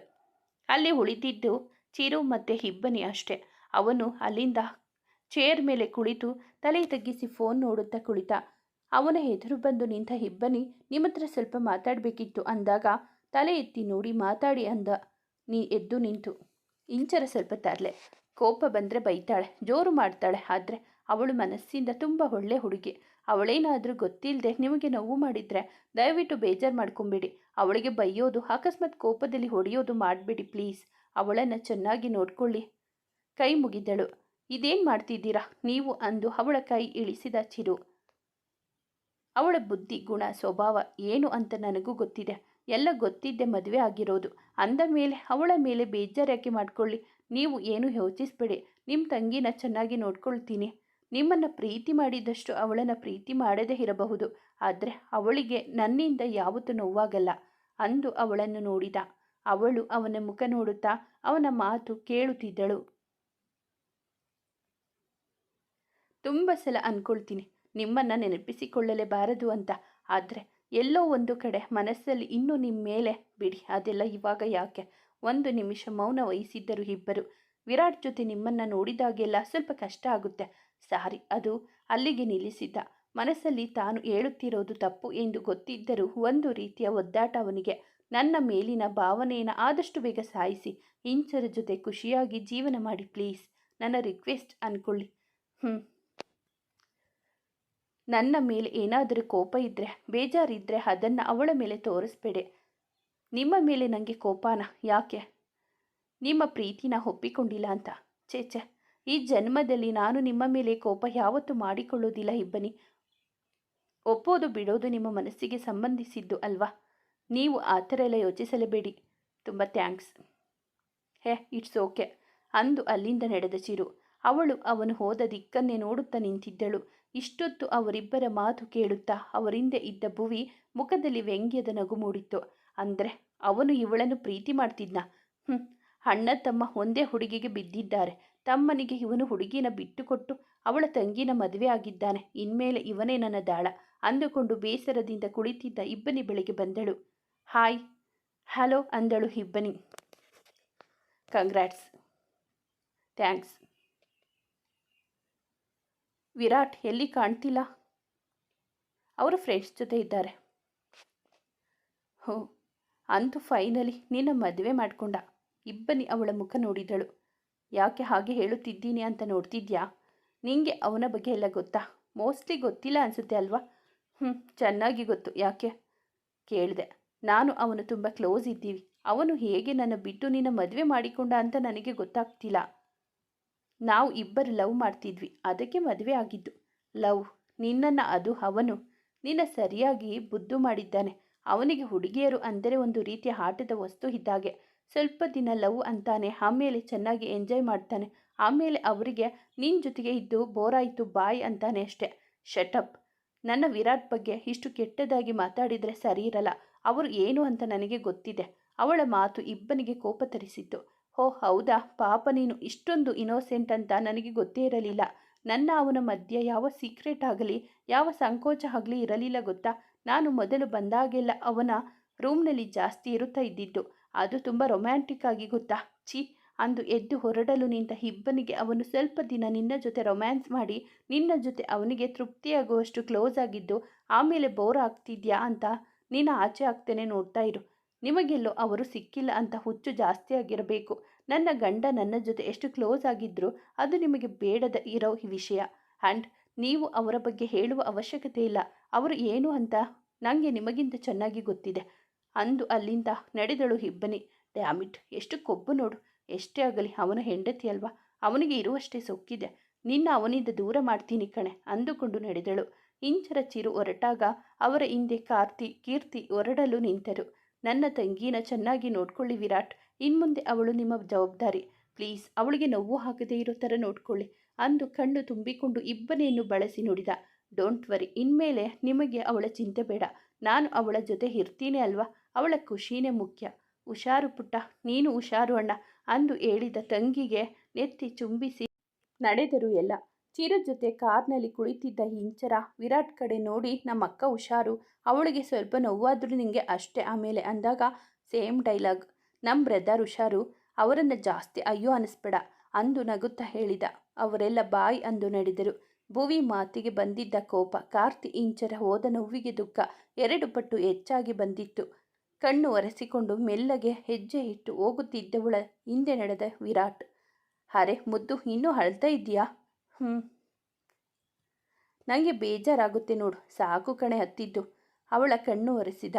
ಅಲ್ಲಿ ಉಳಿದಿದ್ದು ಚಿರು ಮತ್ತು ಹಿಬ್ಬನಿ ಅಷ್ಟೆ. ಅವನು ಅಲ್ಲಿಂದ ಚೇರ್ ಮೇಲೆ ಕುಳಿತು ತಲೆ ತಗ್ಗಿಸಿ ಫೋನ್ ನೋಡುತ್ತಾ ಕುಳಿತ. ಅವನ ಎದುರು ಬಂದು ನಿಂತ ಇಬ್ಬನಿ, ನಿಮ್ಮ ಹತ್ರ ಸ್ವಲ್ಪ ಮಾತಾಡಬೇಕಿತ್ತು ಅಂದಾಗ ತಲೆ ಎತ್ತಿ ನೋಡಿ ಮಾತಾಡಿ ಅಂದ. ನೀ ಎದ್ದು ನಿಂತು. ಇಂಚರ ಸ್ವಲ್ಪ ತರಲೆ. ಕೋಪ ಬಂದರೆ ಬೈತಾಳೆ, ಜೋರು ಮಾಡ್ತಾಳೆ, ಆದರೆ ಅವಳು ಮನಸ್ಸಿಂದ ತುಂಬ ಒಳ್ಳೆ ಹುಡುಗಿ. ಅವಳೇನಾದರೂ ಗೊತ್ತಿಲ್ಲದೆ ನಿಮಗೆ ನೋವು ಮಾಡಿದರೆ ದಯವಿಟ್ಟು ಬೇಜಾರು ಮಾಡ್ಕೊಂಬಿಡಿ. ಅವಳಿಗೆ ಬೈಯೋದು, ಅಕಸ್ಮಾತ್ ಕೋಪದಲ್ಲಿ ಹೊಡೆಯೋದು ಮಾಡಬೇಡಿ ಪ್ಲೀಸ್. ಅವಳನ್ನು ಚೆನ್ನಾಗಿ ನೋಡ್ಕೊಳ್ಳಿ. ಕೈ ಮುಗಿದಳು. ಇದೇನು ಮಾಡ್ತಿದ್ದೀರಾ? ನೀವು ಅಂದು ಅವಳ ಕೈ ಇಳಿಸಿದ ಚಿರು. ಅವಳ ಬುದ್ಧಿ, ಗುಣ, ಸ್ವಭಾವ ಏನು ಅಂತ ನನಗೂ ಗೊತ್ತಿದೆ. ಎಲ್ಲ ಗೊತ್ತಿದ್ದೆ ಮದುವೆ ಆಗಿರೋದು. ಅಂದ ಮೇಲೆ ಅವಳ ಮೇಲೆ ಬೇಜಾರ್ಯಾಕೆ ಮಾಡ್ಕೊಳ್ಳಿ. ನೀವು ಏನು ಯೋಚಿಸ್ಬೇಡಿ. ನಿಮ್ಮ ತಂಗಿನ ಚೆನ್ನಾಗಿ ನೋಡ್ಕೊಳ್ತೀನಿ. ನಿಮ್ಮನ್ನು ಪ್ರೀತಿ ಮಾಡಿದಷ್ಟು ಅವಳನ್ನು ಪ್ರೀತಿ ಮಾಡದೇ ಇರಬಹುದು. ಆದರೆ ಅವಳಿಗೆ ನನ್ನಿಂದ ಯಾವತ್ತೂ ನೋವಾಗಲ್ಲ ಅಂದು ಅವಳನ್ನು ನೋಡಿದ. ಅವಳು ಅವನ ಮುಖ ನೋಡುತ್ತಾ ಅವನ ಮಾತು ಕೇಳುತ್ತಿದ್ದಳು. ತುಂಬ ಸಲ ಅಂದ್ಕೊಳ್ತೀನಿ ನಿಮ್ಮನ್ನು ನೆನಪಿಸಿಕೊಳ್ಳಲೇಬಾರದು ಅಂತ. ಆದರೆ ಎಲ್ಲೋ ಒಂದು ಕಡೆ ಮನಸ್ಸಲ್ಲಿ ಇನ್ನೂ ನಿಮ್ಮ ಮೇಲೆ ಬಿಡಿ, ಅದೆಲ್ಲ ಇವಾಗ ಯಾಕೆ? ಒಂದು ನಿಮಿಷ ಮೌನ ವಹಿಸಿದ್ದರು ಇಬ್ಬರು. ವಿರಾಟ್ ಜೊತೆ ನಿಮ್ಮನ್ನು ನೋಡಿದಾಗೆಲ್ಲ ಸ್ವಲ್ಪ ಕಷ್ಟ ಆಗುತ್ತೆ. ಸಾರಿ, ಅದು ಅಲ್ಲಿಗೆ ನಿಲ್ಲಿಸಿದ್ದ. ಮನಸ್ಸಲ್ಲಿ ತಾನು ಹೇಳುತ್ತಿರೋದು ತಪ್ಪು ಎಂದು ಗೊತ್ತಿದ್ದರೂ ಒಂದು ರೀತಿಯ ಒದ್ದಾಟ ಅವನಿಗೆ. ನನ್ನ ಮೇಲಿನ ಭಾವನೆಯನ್ನು ಆದಷ್ಟು ಬೇಗ ಸಾಯಿಸಿ ಇಂಚರ ಜೊತೆ ಖುಷಿಯಾಗಿ ಜೀವನ ಮಾಡಿ ಪ್ಲೀಸ್. ನನ್ನ ರಿಕ್ವೆಸ್ಟ್ ಅಂದ್ಕೊಳ್ಳಿ ಹ್ಞೂ ನನ್ನ ಮೇಲೆ ಏನಾದರೂ ಕೋಪ ಇದ್ದರೆ ಬೇಜಾರಿದ್ದರೆ ಅದನ್ನು ಅವಳ ಮೇಲೆ ತೋರಿಸ್ಬೇಡಿ. ನಿಮ್ಮ ಮೇಲೆ ನನಗೆ ಕೋಪಾನ? ಯಾಕೆ? ನಿಮ್ಮ ಪ್ರೀತಿನ ಒಪ್ಪಿಕೊಂಡಿಲ್ಲ ಅಂತ? ಛೇ, ಈ ಜನ್ಮದಲ್ಲಿ ನಾನು ನಿಮ್ಮ ಮೇಲೆ ಕೋಪ ಯಾವತ್ತೂ ಮಾಡಿಕೊಳ್ಳೋದಿಲ್ಲ ಇಬ್ಬನಿ. ಒಪ್ಪೋದು ಬಿಡೋದು ನಿಮ್ಮ ಮನಸ್ಸಿಗೆ ಸಂಬಂಧಿಸಿದ್ದು ಅಲ್ವಾ? ನೀವು ಆ ಥರ ಎಲ್ಲ ಯೋಚಿಸಲೇಬೇಡಿ. ತುಂಬ ಥ್ಯಾಂಕ್ಸ್. Hey, it's okay. ಅಂದು ಅಲ್ಲಿಂದ ನಡೆದ ಚಿರು. ಅವಳು ಅವನು ಹೋದ ದಿಕ್ಕನ್ನೇ ನೋಡುತ್ತಾ ನಿಂತಿದ್ದಳು. ಇಷ್ಟೊತ್ತು ಅವರಿಬ್ಬರ ಮಾತು ಕೇಳುತ್ತಾ ಅವರಿಂದೆ ಇದ್ದ ಭುವಿ ಮುಖದಲ್ಲಿ ವ್ಯಂಗ್ಯದ ನಗು ಮೂಡಿತ್ತು. ಅಂದರೆ ಅವನು ಇವಳನ್ನು ಪ್ರೀತಿ ಮಾಡ್ತಿದ್ನ? ಹ್ಞೂ ಅಣ್ಣ ತಮ್ಮ ಒಂದೇ ಹುಡುಗಿಗೆ ಬಿದ್ದಿದ್ದಾರೆ. ತಮ್ಮನಿಗೆ ಇವನು ಹುಡುಗಿನ ಬಿಟ್ಟುಕೊಟ್ಟು ಅವಳ ತಂಗಿನ ಮದುವೆ ಆಗಿದ್ದಾನೆ. ಇನ್ಮೇಲೆ ಇವನೇ ನನ್ನ ದಾಳ. ಅಂದುಕೊಂಡು ಬೇಸರದಿಂದ ಕುಳಿತಿದ್ದ ಇಬ್ಬನಿ ಬೆಳಗ್ಗೆ ಬಂದಳು. ಹಾಯ್, ಹಲೋ, ಅಂದಳು ಇಬ್ಬನಿ. ಕಂಗ್ರ್ಯಾಟ್ಸ್ ಥ್ಯಾಂಕ್ಸ್ ವಿರಾಟ್ ಎಲ್ಲಿ ಕಾಣ್ತಿಲ್ಲ? ಅವರು ಫ್ರೆಂಡ್ಸ್ ಜೊತೆ ಇದ್ದಾರೆ. ಹೋ, ಅಂತೂ ಫೈನಲಿ ನಿನ್ನ ಮದುವೆ ಮಾಡಿಕೊಂಡ. ಇಬ್ಬನಿ ಅವಳ ಮುಖ ನೋಡಿದಳು. ಯಾಕೆ ಹಾಗೆ ಹೇಳುತ್ತಿದ್ದೀನಿ ಅಂತ ನೋಡ್ತಿದ್ಯಾ? ನಿಂಗೆ ಅವನ ಬಗ್ಗೆ ಎಲ್ಲ ಗೊತ್ತಾ? ಮೋಸ್ಟ್ಲಿ ಗೊತ್ತಿಲ್ಲ ಅನಿಸುತ್ತೆ ಅಲ್ವಾ? ಹ್ಞೂ ಚೆನ್ನಾಗಿ ಗೊತ್ತು. ಯಾಕೆ? ಕೇಳಿದೆ. ನಾನು ಅವನು ತುಂಬ ಕ್ಲೋಸ್ ಇದ್ದೀವಿ. ಅವನು ಹೇಗೆ ನನ್ನ ಬಿಟ್ಟು ನಿನ್ನ ಮದುವೆ ಮಾಡಿಕೊಂಡ ಅಂತ ನನಗೆ ಗೊತ್ತಾಗ್ತಿಲ್ಲ. ನಾವು ಇಬ್ಬರು ಲವ್ ಮಾಡ್ತಿದ್ವಿ, ಅದಕ್ಕೆ ಮದುವೆ ಆಗಿದ್ದು. ಲವ್, ನಿನ್ನನ್ನು ಅದು ಅವನು. ನಿನ್ನ ಸರಿಯಾಗಿ ಬುದ್ದು ಮಾಡಿದ್ದಾನೆ. ಅವನಿಗೆ ಹುಡುಗಿಯರು ಅಂದರೆ ಒಂದು ರೀತಿಯ ಆಟದ ವಸ್ತು ಇದ್ದಾಗೆ. ಸ್ವಲ್ಪ ದಿನ ಲವ್ ಅಂತಾನೆ, ಆಮೇಲೆ ಚೆನ್ನಾಗಿ ಎಂಜಾಯ್ ಮಾಡ್ತಾನೆ. ಆಮೇಲೆ ಅವರಿಗೆ ನಿನ್ನ ಜೊತೆಗೆ ಇದ್ದು ಬೋರಾಯಿತು, ಬಾಯ್ ಅಂತಾನೆ ಅಷ್ಟೆ. ಶಟಪ್ ನನ್ನ ವಿರಾಟ್ ಬಗ್ಗೆ ಇಷ್ಟು ಕೆಟ್ಟದಾಗಿ ಮಾತಾಡಿದರೆ ಸರಿ ಇರಲ್ಲ. ಅವರು ಏನು ಅಂತ ನನಗೆ ಗೊತ್ತಿದೆ. ಅವಳ ಮಾತು ಇಬ್ಬನಿಗೆ ಕೋಪ ತರಿಸಿತ್ತು. ಹೋ ಹೌದಾ? ಪಾಪ ನೀನು ಇಷ್ಟೊಂದು ಇನೋಸೆಂಟ್ ಅಂತ ನನಗೆ ಗೊತ್ತೇ ಇರಲಿಲ್ಲ. ನನ್ನ ಅವನ ಮಧ್ಯೆ ಯಾವ ಸೀಕ್ರೆಟ್ ಆಗಲಿ, ಯಾವ ಸಂಕೋಚ ಆಗಲಿ ಇರಲಿಲ್ಲ ಗೊತ್ತಾ? ನಾನು ಮೊದಲು ಬಂದಾಗೆಲ್ಲ ಅವನ ರೂಮ್ನಲ್ಲಿ ಜಾಸ್ತಿ ಇರುತ್ತಾ ಇದ್ದಿದ್ದು. ಅದು ತುಂಬ ರೊಮ್ಯಾಂಟಿಕ್ ಆಗಿ ಗೊತ್ತಾ? ಛೀ, ಅಂದು ಎದ್ದು ಹೊರಡಲು ನಿಂತ ಇಬ್ಬನಿಗೆ ಅವನು ಸ್ವಲ್ಪ ದಿನ ನಿನ್ನ ಜೊತೆ ರೊಮ್ಯಾನ್ಸ್ ಮಾಡಿ, ನಿನ್ನ ಜೊತೆ ಅವನಿಗೆ ತೃಪ್ತಿಯಾಗುವಷ್ಟು ಕ್ಲೋಸ್ ಆಗಿದ್ದು, ಆಮೇಲೆ ಬೋರ್ ಆಗ್ತಿದ್ಯಾ ಅಂತ ನೀನು ಆಚೆ ಆಗ್ತೇನೆ ನೋಡ್ತಾ ಇರು. ನಿಮಗೆಲ್ಲೋ ಅವರು ಸಿಕ್ಕಿಲ್ಲ ಅಂತ ಹುಚ್ಚು ಜಾಸ್ತಿ ಆಗಿರಬೇಕು. ನನ್ನ ಗಂಡ ನನ್ನ ಜೊತೆ ಎಷ್ಟು ಕ್ಲೋಸ್ ಆಗಿದ್ದರೂ ಅದು ನಿಮಗೆ ಬೇಡದ ಇರೋ ವಿಷಯ. ಆ್ಯಂಡ್ ನೀವು ಅವರ ಬಗ್ಗೆ ಹೇಳುವ ಅವಶ್ಯಕತೆ ಇಲ್ಲ. ಅವರು ಏನು ಅಂತ ನನಗೆ ನಿಮಗಿಂತ ಚೆನ್ನಾಗಿ ಗೊತ್ತಿದೆ. ಅಂದು ಅಲ್ಲಿಂದ ನಡೆದಳು ಇಬ್ಬನಿ ಡ್ಯಾಮಿಟ್ ಎಷ್ಟು ಕೊಬ್ಬು ನೋಡು. ಎಷ್ಟೇ ಆಗಲಿ, ಅವನ ಹೆಂಡತಿ ಅಲ್ವಾ? ಅವನಿಗೆ ಇರುವಷ್ಟೇ ಸೊಕ್ಕಿದೆ. ನಿನ್ನ ಅವನಿಂದ ದೂರ ಮಾಡ್ತೀನಿ ಕಣೆ, ಅಂದುಕೊಂಡು ನಡೆದಳು. ಇಂಚರ ಚಿರು ಹೊರಟಾಗ ಅವರ ಹಿಂದೆ ಕಾರ್ತಿ, ಕೀರ್ತಿ ಹೊರಡಲು ನಿಂತರು. ನನ್ನ ತಂಗಿನ ಚೆನ್ನಾಗಿ ನೋಡ್ಕೊಳ್ಳಿ ವಿರಾಟ್. ಇನ್ಮುಂದೆ ಅವಳು ನಿಮ್ಮ ಜವಾಬ್ದಾರಿ. ಪ್ಲೀಸ್, ಅವಳಿಗೆ ನೋವು ಹಾಕದೇ ಇರೋ ಥರ ನೋಡ್ಕೊಳ್ಳಿ ಅಂದು ಕಣ್ಣು ತುಂಬಿಕೊಂಡು ಇಬ್ಬನೆಯನ್ನು ಬಳಸಿ ನುಡಿದ. ಡೋಂಟ್ ವರಿ, ಇನ್ಮೇಲೆ ನಿಮಗೆ ಅವಳ ಚಿಂತೆ ಬೇಡ. ನಾನು ಅವಳ ಜೊತೆ ಇರ್ತೀನಿ ಅಲ್ವಾ? ಅವಳ ಖುಷಿನೇ ಮುಖ್ಯ. ಹುಷಾರು ಪುಟ್ಟ, ನೀನು ಹುಷಾರು ಅಣ್ಣ ಅಂದು ಹೇಳಿದ ತಂಗಿಗೆ ನೆತ್ತಿ ಚುಂಬಿಸಿ ನಡೆದರು ಎಲ್ಲ. ಚಿರು ಜೊತೆ ಕಾರ್ನಲ್ಲಿ ಕುಳಿತಿದ್ದ ಇಂಚರ ವಿರಾಟ್ ಕಡೆ ನೋಡಿ ನಮ್ಮ ಅಕ್ಕ ಹುಷಾರು. ಅವಳಿಗೆ ಸ್ವಲ್ಪ ನೋವಾದರೂ ನಿಮಗೆ ಅಷ್ಟೇ. ಆಮೇಲೆ ಅಂದಾಗ, ಸೇಮ್ ಡೈಲಾಗ್. ನಮ್ಮ ಬ್ರದರ್ ಹುಷಾರು. ಅವರನ್ನು ಜಾಸ್ತಿ ಅಯ್ಯೋ ಅನಿಸ್ಬೇಡ, ಅಂದು ನಗುತ್ತಾ ಹೇಳಿದ. ಅವರೆಲ್ಲ ಬಾಯಿ ಅಂದು ನಡೆದರು. ಭುವಿ ಮಾತಿಗೆ ಬಂದಿದ್ದ ಕೋಪ, ಕಾರ್ತಿ ಇಂಚರ ಹೋದ ನೋವಿಗೆ ದುಃಖ, ಎರಡು ಪಟ್ಟು ಹೆಚ್ಚಾಗಿ ಬಂದಿತ್ತು. ಕಣ್ಣು ಒರೆಸಿಕೊಂಡು ಮೆಲ್ಲಗೆ ಹೆಜ್ಜೆ ಇಟ್ಟು ಹೋಗುತ್ತಿದ್ದವಳ ಹಿಂದೆ ನಡೆದ ವಿರಾಟ್, ಅರೆ ಮುದ್ದು, ಇನ್ನೂ ಅಳ್ತಾ ಇದೆಯಾ ಹ್ಞೂ ನನಗೆ ಬೇಜಾರಾಗುತ್ತೆ ನೋಡು, ಸಾಕು ಕಣೆ ಹತ್ತಿದ್ದು, ಅವಳ ಕಣ್ಣು ಒರೆಸಿದ.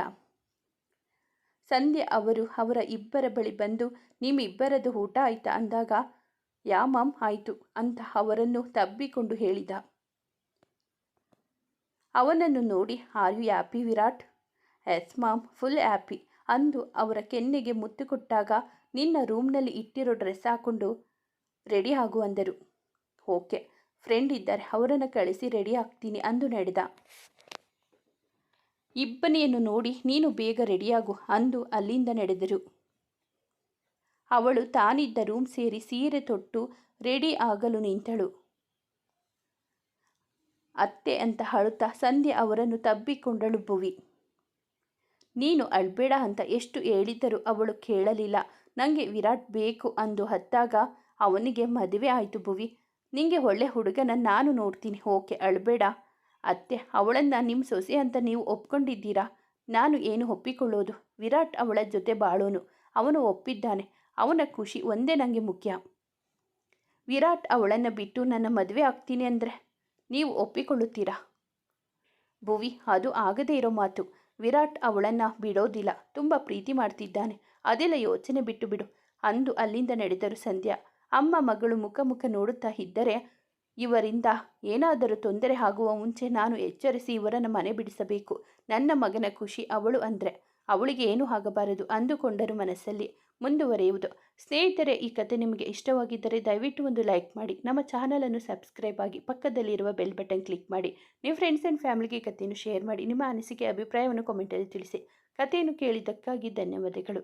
ಸಂಧ್ಯೆ ಅವರು ಅವರ ಇಬ್ಬರ ಬಳಿ ಬಂದು ನಿಮ್ಮಿಬ್ಬರದು ಊಟ ಆಯ್ತಾ? ಅಂದಾಗ, ಯಾ ಮಾಮ್, ಆಯಿತು, ಅಂತ ಅವರನ್ನು ತಬ್ಬಿಕೊಂಡು ಹೇಳಿದ. ಅವನನ್ನು ನೋಡಿ, are you happy Virat? Yes mom, full happy, ಅಂದು ಅವರ ಕೆನ್ನೆಗೆ ಮುತ್ತು ಕೊಟ್ಟಾಗ, ನಿನ್ನ ರೂಮ್ನಲ್ಲಿ ಇಟ್ಟಿರೋ ಡ್ರೆಸ್ ಹಾಕೊಂಡು ರೆಡಿ ಆಗು, ಅಂದರು. ಓಕೆ ಫ್ರೆಂಡ್ ಇದ್ದಾರೆ, ಅವರನ್ನು ಕಳಿಸಿ ರೆಡಿ ಆಗ್ತೀನಿ ಅಂದು ನಡೆದ. ಇಬ್ಬನಿಯನ್ನು ನೋಡಿ, ನೀನು ಬೇಗ ರೆಡಿಯಾಗು ಅಂದು ಅಲ್ಲಿಂದ ನಡೆದರು. ಅವಳು ತಾನಿದ್ದ ರೂಮ್ ಸೇರಿ ಸೀರೆ ತೊಟ್ಟು ರೆಡಿ ಆಗಲು ನಿಂತಳು. ಅತ್ತೆ ಅಂತ ಅಳುತ್ತಾ ಸಂಧ್ಯೆ ಅವರನ್ನು ತಬ್ಬಿಕೊಂಡಳು ಭುವಿ. ನೀನು ಅಳ್ಬೇಡ ಅಂತ ಎಷ್ಟು ಹೇಳಿದ್ದರೂ ಅವಳು ಕೇಳಲಿಲ್ಲ. ನನಗೆ ವಿರಾಟ್ ಬೇಕು ಅಂದು ಹತ್ತಾಗ ಅವನಿಗೆ ಮದುವೆ ಆಯಿತು ಭುವಿ. ನಿಂಗೆ ಒಳ್ಳೆ ಹುಡುಗನ ನಾನು ನೋಡ್ತೀನಿ. ಓಕೆ, ಅಳಬೇಡ. ಅತ್ತೆ, ಅವಳನ್ನು ನಿಮ್ಮ ಸೊಸೆ ಅಂತ ನೀವು ಒಪ್ಕೊಂಡಿದ್ದೀರಾ? ನಾನು ಏನು ಒಪ್ಪಿಕೊಳ್ಳೋದು? ವಿರಾಟ್ ಅವಳ ಜೊತೆ ಬಾಳೋನು. ಅವನು ಒಪ್ಪಿದ್ದಾನೆ. ಅವನ ಖುಷಿ ಒಂದೇ ನನಗೆ ಮುಖ್ಯ. ವಿರಾಟ್ ಅವಳನ್ನು ಬಿಟ್ಟು ನನ್ನ ಮದುವೆ ಆಗ್ತೀನಿ ಅಂದರೆ ನೀವು ಒಪ್ಪಿಕೊಳ್ಳುತ್ತೀರಾ? ಭುವಿ, ಅದು ಆಗದೇ ಇರೋ ಮಾತು. ವಿರಾಟ್ ಅವಳನ್ನು ಬಿಡೋದಿಲ್ಲ. ತುಂಬ ಪ್ರೀತಿ ಮಾಡ್ತಿದ್ದಾನೆ. ಅದೆಲ್ಲ ಯೋಚನೆ ಬಿಟ್ಟು ಬಿಡು. ಅಂದು ಅಲ್ಲಿಂದ ನಡೆದರು ಸಂಧ್ಯಾ. ಅಮ್ಮ ಮಗಳು ಮುಖ ಮುಖ ನೋಡುತ್ತಾ ಇದ್ದರೆ, ಇವರಿಂದ ಏನಾದರೂ ತೊಂದರೆ ಆಗುವ ಮುಂಚೆ ನಾನು ಎಚ್ಚರಿಸಿ ಇವರನ್ನು ಮನೆ ಬಿಡಿಸಬೇಕು. ನನ್ನ ಮಗನ ಖುಷಿ ಅವಳು ಅಂದರೆ ಅವಳಿಗೆ ಏನೂ ಆಗಬಾರದು ಅಂದುಕೊಂಡರು ಮನಸ್ಸಲ್ಲಿ ಮುಂದುವರೆಯುವುದು. ಸ್ನೇಹಿತರೆ, ಈ ಕತೆ ನಿಮಗೆ ಇಷ್ಟವಾಗಿದ್ದರೆ ದಯವಿಟ್ಟು ಒಂದು ಲೈಕ್ ಮಾಡಿ, ನಮ್ಮ ಚಾನಲನ್ನು ಸಬ್ಸ್ಕ್ರೈಬ್ ಆಗಿ ಪಕ್ಕದಲ್ಲಿರುವ ಬೆಲ್ ಬಟನ್ ಕ್ಲಿಕ್ ಮಾಡಿ, ನಿಮ್ಮ ಫ್ರೆಂಡ್ಸ್ ಆ್ಯಂಡ್ ಫ್ಯಾಮಿಲಿಗೆ ಕಥೆಯನ್ನು ಶೇರ್ ಮಾಡಿ, ನಿಮ್ಮ ಅನಿಸಿಕೆ, ಅಭಿಪ್ರಾಯವನ್ನು ಕಾಮೆಂಟಲ್ಲಿ ತಿಳಿಸಿ. ಕಥೆಯನ್ನು ಕೇಳಿದ್ದಕ್ಕಾಗಿ ಧನ್ಯವಾದಗಳು.